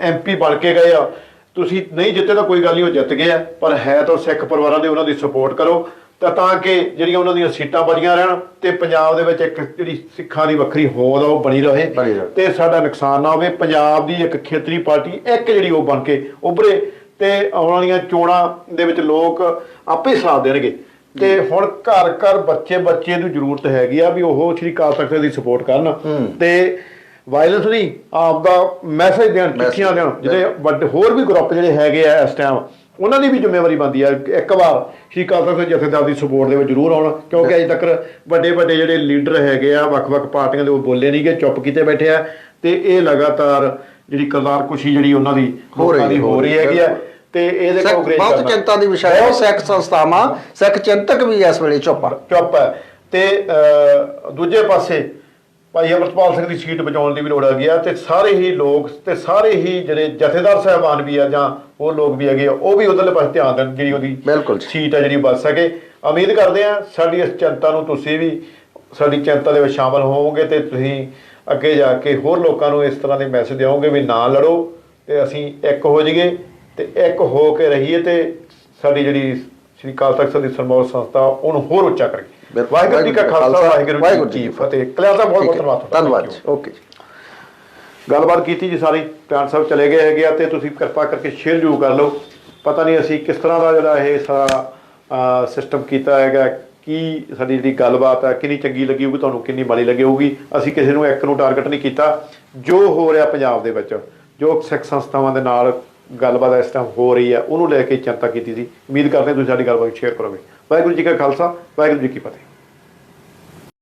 ਐਮਪੀ ਬਣ ਕੇ ਗਏ ਆ ਤੁਸੀਂ ਨਹੀਂ ਜਿੱਤੇ ਤਾਂ ਕੋਈ ਗੱਲ ਨਹੀਂ ਉਹ ਜਿੱਤ ਗਏ ਆ ਪਰ ਹੈ ਤਾਂ ਸਿੱਖ ਪਰਿਵਾਰਾਂ ਦੇ ਉਹਨਾਂ ਦੀ ਸਪੋਰਟ ਕਰੋ। ਤਾਂ ਤਾਂ ਕਿ ਜਿਹੜੀਆਂ ਉਹਨਾਂ ਦੀਆਂ ਸੀਟਾਂ ਬਚੀਆਂ ਰਹਿਣ ਤੇ ਪੰਜਾਬ ਦੇ ਵਿੱਚ ਇੱਕ ਜਿਹੜੀ ਸਿੱਖਾਂ ਦੀ ਵੱਖਰੀ ਹੋਂਦ ਆ ਉਹ ਬਣੀ ਰਹੇ। ਬਣੀ ਰਹੇ। ਤੇ ਸਾਡਾ ਨੁਕਸਾਨ ਨਾ ਹੋਵੇ ਪੰਜਾਬ ਦੀ ਇੱਕ ਖੇਤਰੀ ਪਾਰਟੀ ਇੱਕ ਜਿਹੜੀ ਉਹ ਬਣ ਕੇ ਉੱਭਰੇ। ਤੇ ਆਉਣ ਵਾਲੀਆਂ ਚੋਣਾਂ ਦੇ ਵਿੱਚ ਲੋਕ ਆਪੇ ਸਾਥ ਦੇਣਗੇ। ਤੇ ਹੁਣ ਘਰ ਘਰ ਬੱਚੇ ਬੱਚੇ ਨੂੰ ਜ਼ਰੂਰਤ ਹੈਗੀ ਆ ਵੀ ਉਹ ਸ਼੍ਰੀ ਅਕਾਲ ਤਖਤ ਦੀ ਸਪੋਰਟ ਕਰਨ। ਤੇ ਵਾਇਲੈਂਸ ਨਹੀਂ ਆਪ ਦਾ ਮੈਸੇਜ ਦੇਣ ਚਿੱਠੀਆਂ ਦੇਣ ਜਿਹੜੇ ਵੱਡੇ ਹੋਰ ਵੀ ਗਰੁੱਪ ਜਿਹੜੇ ਹੈਗੇ ਆ ਇਸ ਟਾਈਮ ਉਹਨਾਂ ਦੀ ਵੀ ਜ਼ਿੰਮੇਵਾਰੀ ਬਣਦੀ ਆ। ਇੱਕ ਵਾਰ ਸ਼੍ਰੀ ਅਕਾਲ ਤਖਤ ਜਥੇਦਾਰ ਦੀ ਸਪੋਰਟ ਦੇ ਵਿੱਚ ਜ਼ਰੂਰ ਆਉਣ ਕਿਉਂਕਿ ਅਜੇ ਤੱਕ ਵੱਡੇ ਵੱਡੇ ਜਿਹੜੇ ਲੀਡਰ ਹੈਗੇ ਆ ਵੱਖ-ਵੱਖ ਪਾਰਟੀਆਂ ਦੇ ਉਹ ਬੋਲੇ ਨਹੀਂਗੇ ਚੁੱਪ ਕੀਤੇ ਬੈਠੇ ਆ। ਤੇ ਇਹ ਲਗਾਤਾਰ ਜਿਹੜੀ ਕਰਤਾਰ ਕੁਸ਼ੀ ਜਿਹੜੀ ਉਹਨਾਂ ਦੀ ਹੋ ਰਹੀ ਹੈ, ਰਹੀ ਹੈਗੀ ਆ ਤੇ ਇਹਦੇ ਕੋਲ ਬਹੁਤ ਚਿੰਤਾ ਦੀ ਵਿਸ਼ਾ ਹੈ ਸਿੱਖ ਸੰਸਥਾਵਾਂ ਸਿੱਖ ਚਿੰਤਕ ਵੀ ਇਸ ਵੇਲੇ ਚੁੱਪ ਚੁੱਪ ਹੈ। ਤੇ ਦੂਜੇ ਪਾਸੇ ਭਾਈ ਅਮਰਪਾਲ ਸਿੰਘ ਦੀ ਸੀਟ ਬਚਾਉਣ ਦੀ ਵੀ ਲੋੜ ਆ ਤੇ ਸਾਰੇ ਹੀ ਲੋਕ ਤੇ ਸਾਰੇ ਹੀ ਜਿਹੜੇ ਜਥੇਦਾਰ ਸਾਹਿਬਾਨ ਵੀ ਆ ਜਾਂ ਉਹ ਲੋਕ ਵੀ ਹੈਗੇ ਆ ਉਹ ਵੀ ਉਧਰਲੇ ਪਾਸੇ ਧਿਆਨ ਦੇਣ ਜਿਹੜੀ ਉਹਦੀ। ਸੀਟ ਆ ਜਿਹੜੀ ਬਚ ਸਕੇ ਉਮੀਦ ਕਰਦੇ ਆ ਸਾਡੀ ਇਸ ਚਿੰਤਾ ਨੂੰ ਤੁਸੀਂ ਵੀ ਸਾਡੀ ਚਿੰਤਾ ਦੇ ਵਿੱਚ ਸ਼ਾਮਲ ਹੋਵੋਗੇ ਤੇ ਤੁਸੀਂ ਅੱਗੇ ਜਾ ਕੇ ਹੋਰ ਲੋਕਾਂ ਨੂੰ ਇਸ ਤਰ੍ਹਾਂ ਦੇ ਮੈਸੇਜ ਦਿਓਗੇ ਵੀ ਨਾ ਲੜੋ ਤੇ ਅਸੀਂ ਇੱਕ ਹੋ ਜਾਈਏ ਤੇ ਇੱਕ ਹੋ ਕੇ ਰਹੀਏ ਤੇ ਸਾਡੀ ਜਿਹੜੀ ਸ੍ਰੀ ਅਕਾਲ ਤਖਤ ਸਾਹਿਬ ਦੀ ਸਰਮੌਰ ਸੰਸਥਾ ਉਹਨੂੰ ਹੋਰ ਉੱਚਾ ਕਰੀਏ। ਵਾਹਿਗੁਰੂ ਜੀ ਕਾ ਖਾਲਸਾ ਵਾਹਿਗੁਰੂ ਜੀ ਕੀ ਫਤਿਹ। ਕਲਿਆਣ ਦਾ ਬਹੁਤ ਬਹੁਤ। ਧੰਨਵਾਦ ਧੰਨਵਾਦ ਓਕੇ ਜੀ। ਗੱਲਬਾਤ ਕੀਤੀ ਜੀ ਸਾਰੀ ਪਿਆਰ ਸਾਹਿਬ ਚਲੇ ਗਏ ਹੈਗੇ ਆ ਤੇ ਤੁਸੀਂ ਕਿਰਪਾ ਕਰਕੇ ਸ਼ੇਅਰ ਜੂ ਕਰ ਲਓ। ਪਤਾ ਨਹੀਂ ਅਸੀਂ ਕਿਸ ਤਰ੍ਹਾਂ ਦਾ ਜਿਹੜਾ ਇਹ ਸਾਰਾ ਸਿਸਟਮ ਕੀਤਾ ਹੈਗਾ ਕੀ ਸਾਡੀ ਜਿਹੜੀ ਗੱਲਬਾਤ ਹੈ ਕਿੰਨੀ ਚੰਗੀ ਲੱਗੀ ਹੋਊਗੀ, ਤੁਹਾਨੂੰ ਕਿੰਨੀ ਮਾੜੀ ਲੱਗੀ ਹੋਊਗੀ, ਅਸੀਂ ਕਿਸੇ ਨੂੰ ਇੱਕ ਨੂੰ ਟਾਰਗੇਟ ਨਹੀਂ ਕੀਤਾ। ਜੋ ਹੋ ਰਿਹਾ ਪੰਜਾਬ ਦੇ ਵਿੱਚ, ਜੋ ਸਿੱਖ ਸੰਸਥਾਵਾਂ ਦੇ ਨਾਲ ਗੱਲਬਾਤ ਇਸ ਟਾਈਮ ਹੋ ਰਹੀ ਹੈ ਉਹਨੂੰ ਲੈ ਕੇ ਚਿੰਤਾ ਕੀਤੀ ਸੀ। ਉਮੀਦ ਕਰਦੇ ਹਾਂ ਤੁਸੀਂ ਸਾਡੀ ਗੱਲਬਾਤ ਸ਼ੇਅਰ ਕਰੋਗੇ। ਵਾਹਿਗੁਰੂ ਜੀ ਕਾ ਖਾਲਸਾ, ਵਾਹਿਗੁਰੂ ਜੀ ਕੀ ਫਤਿਹ।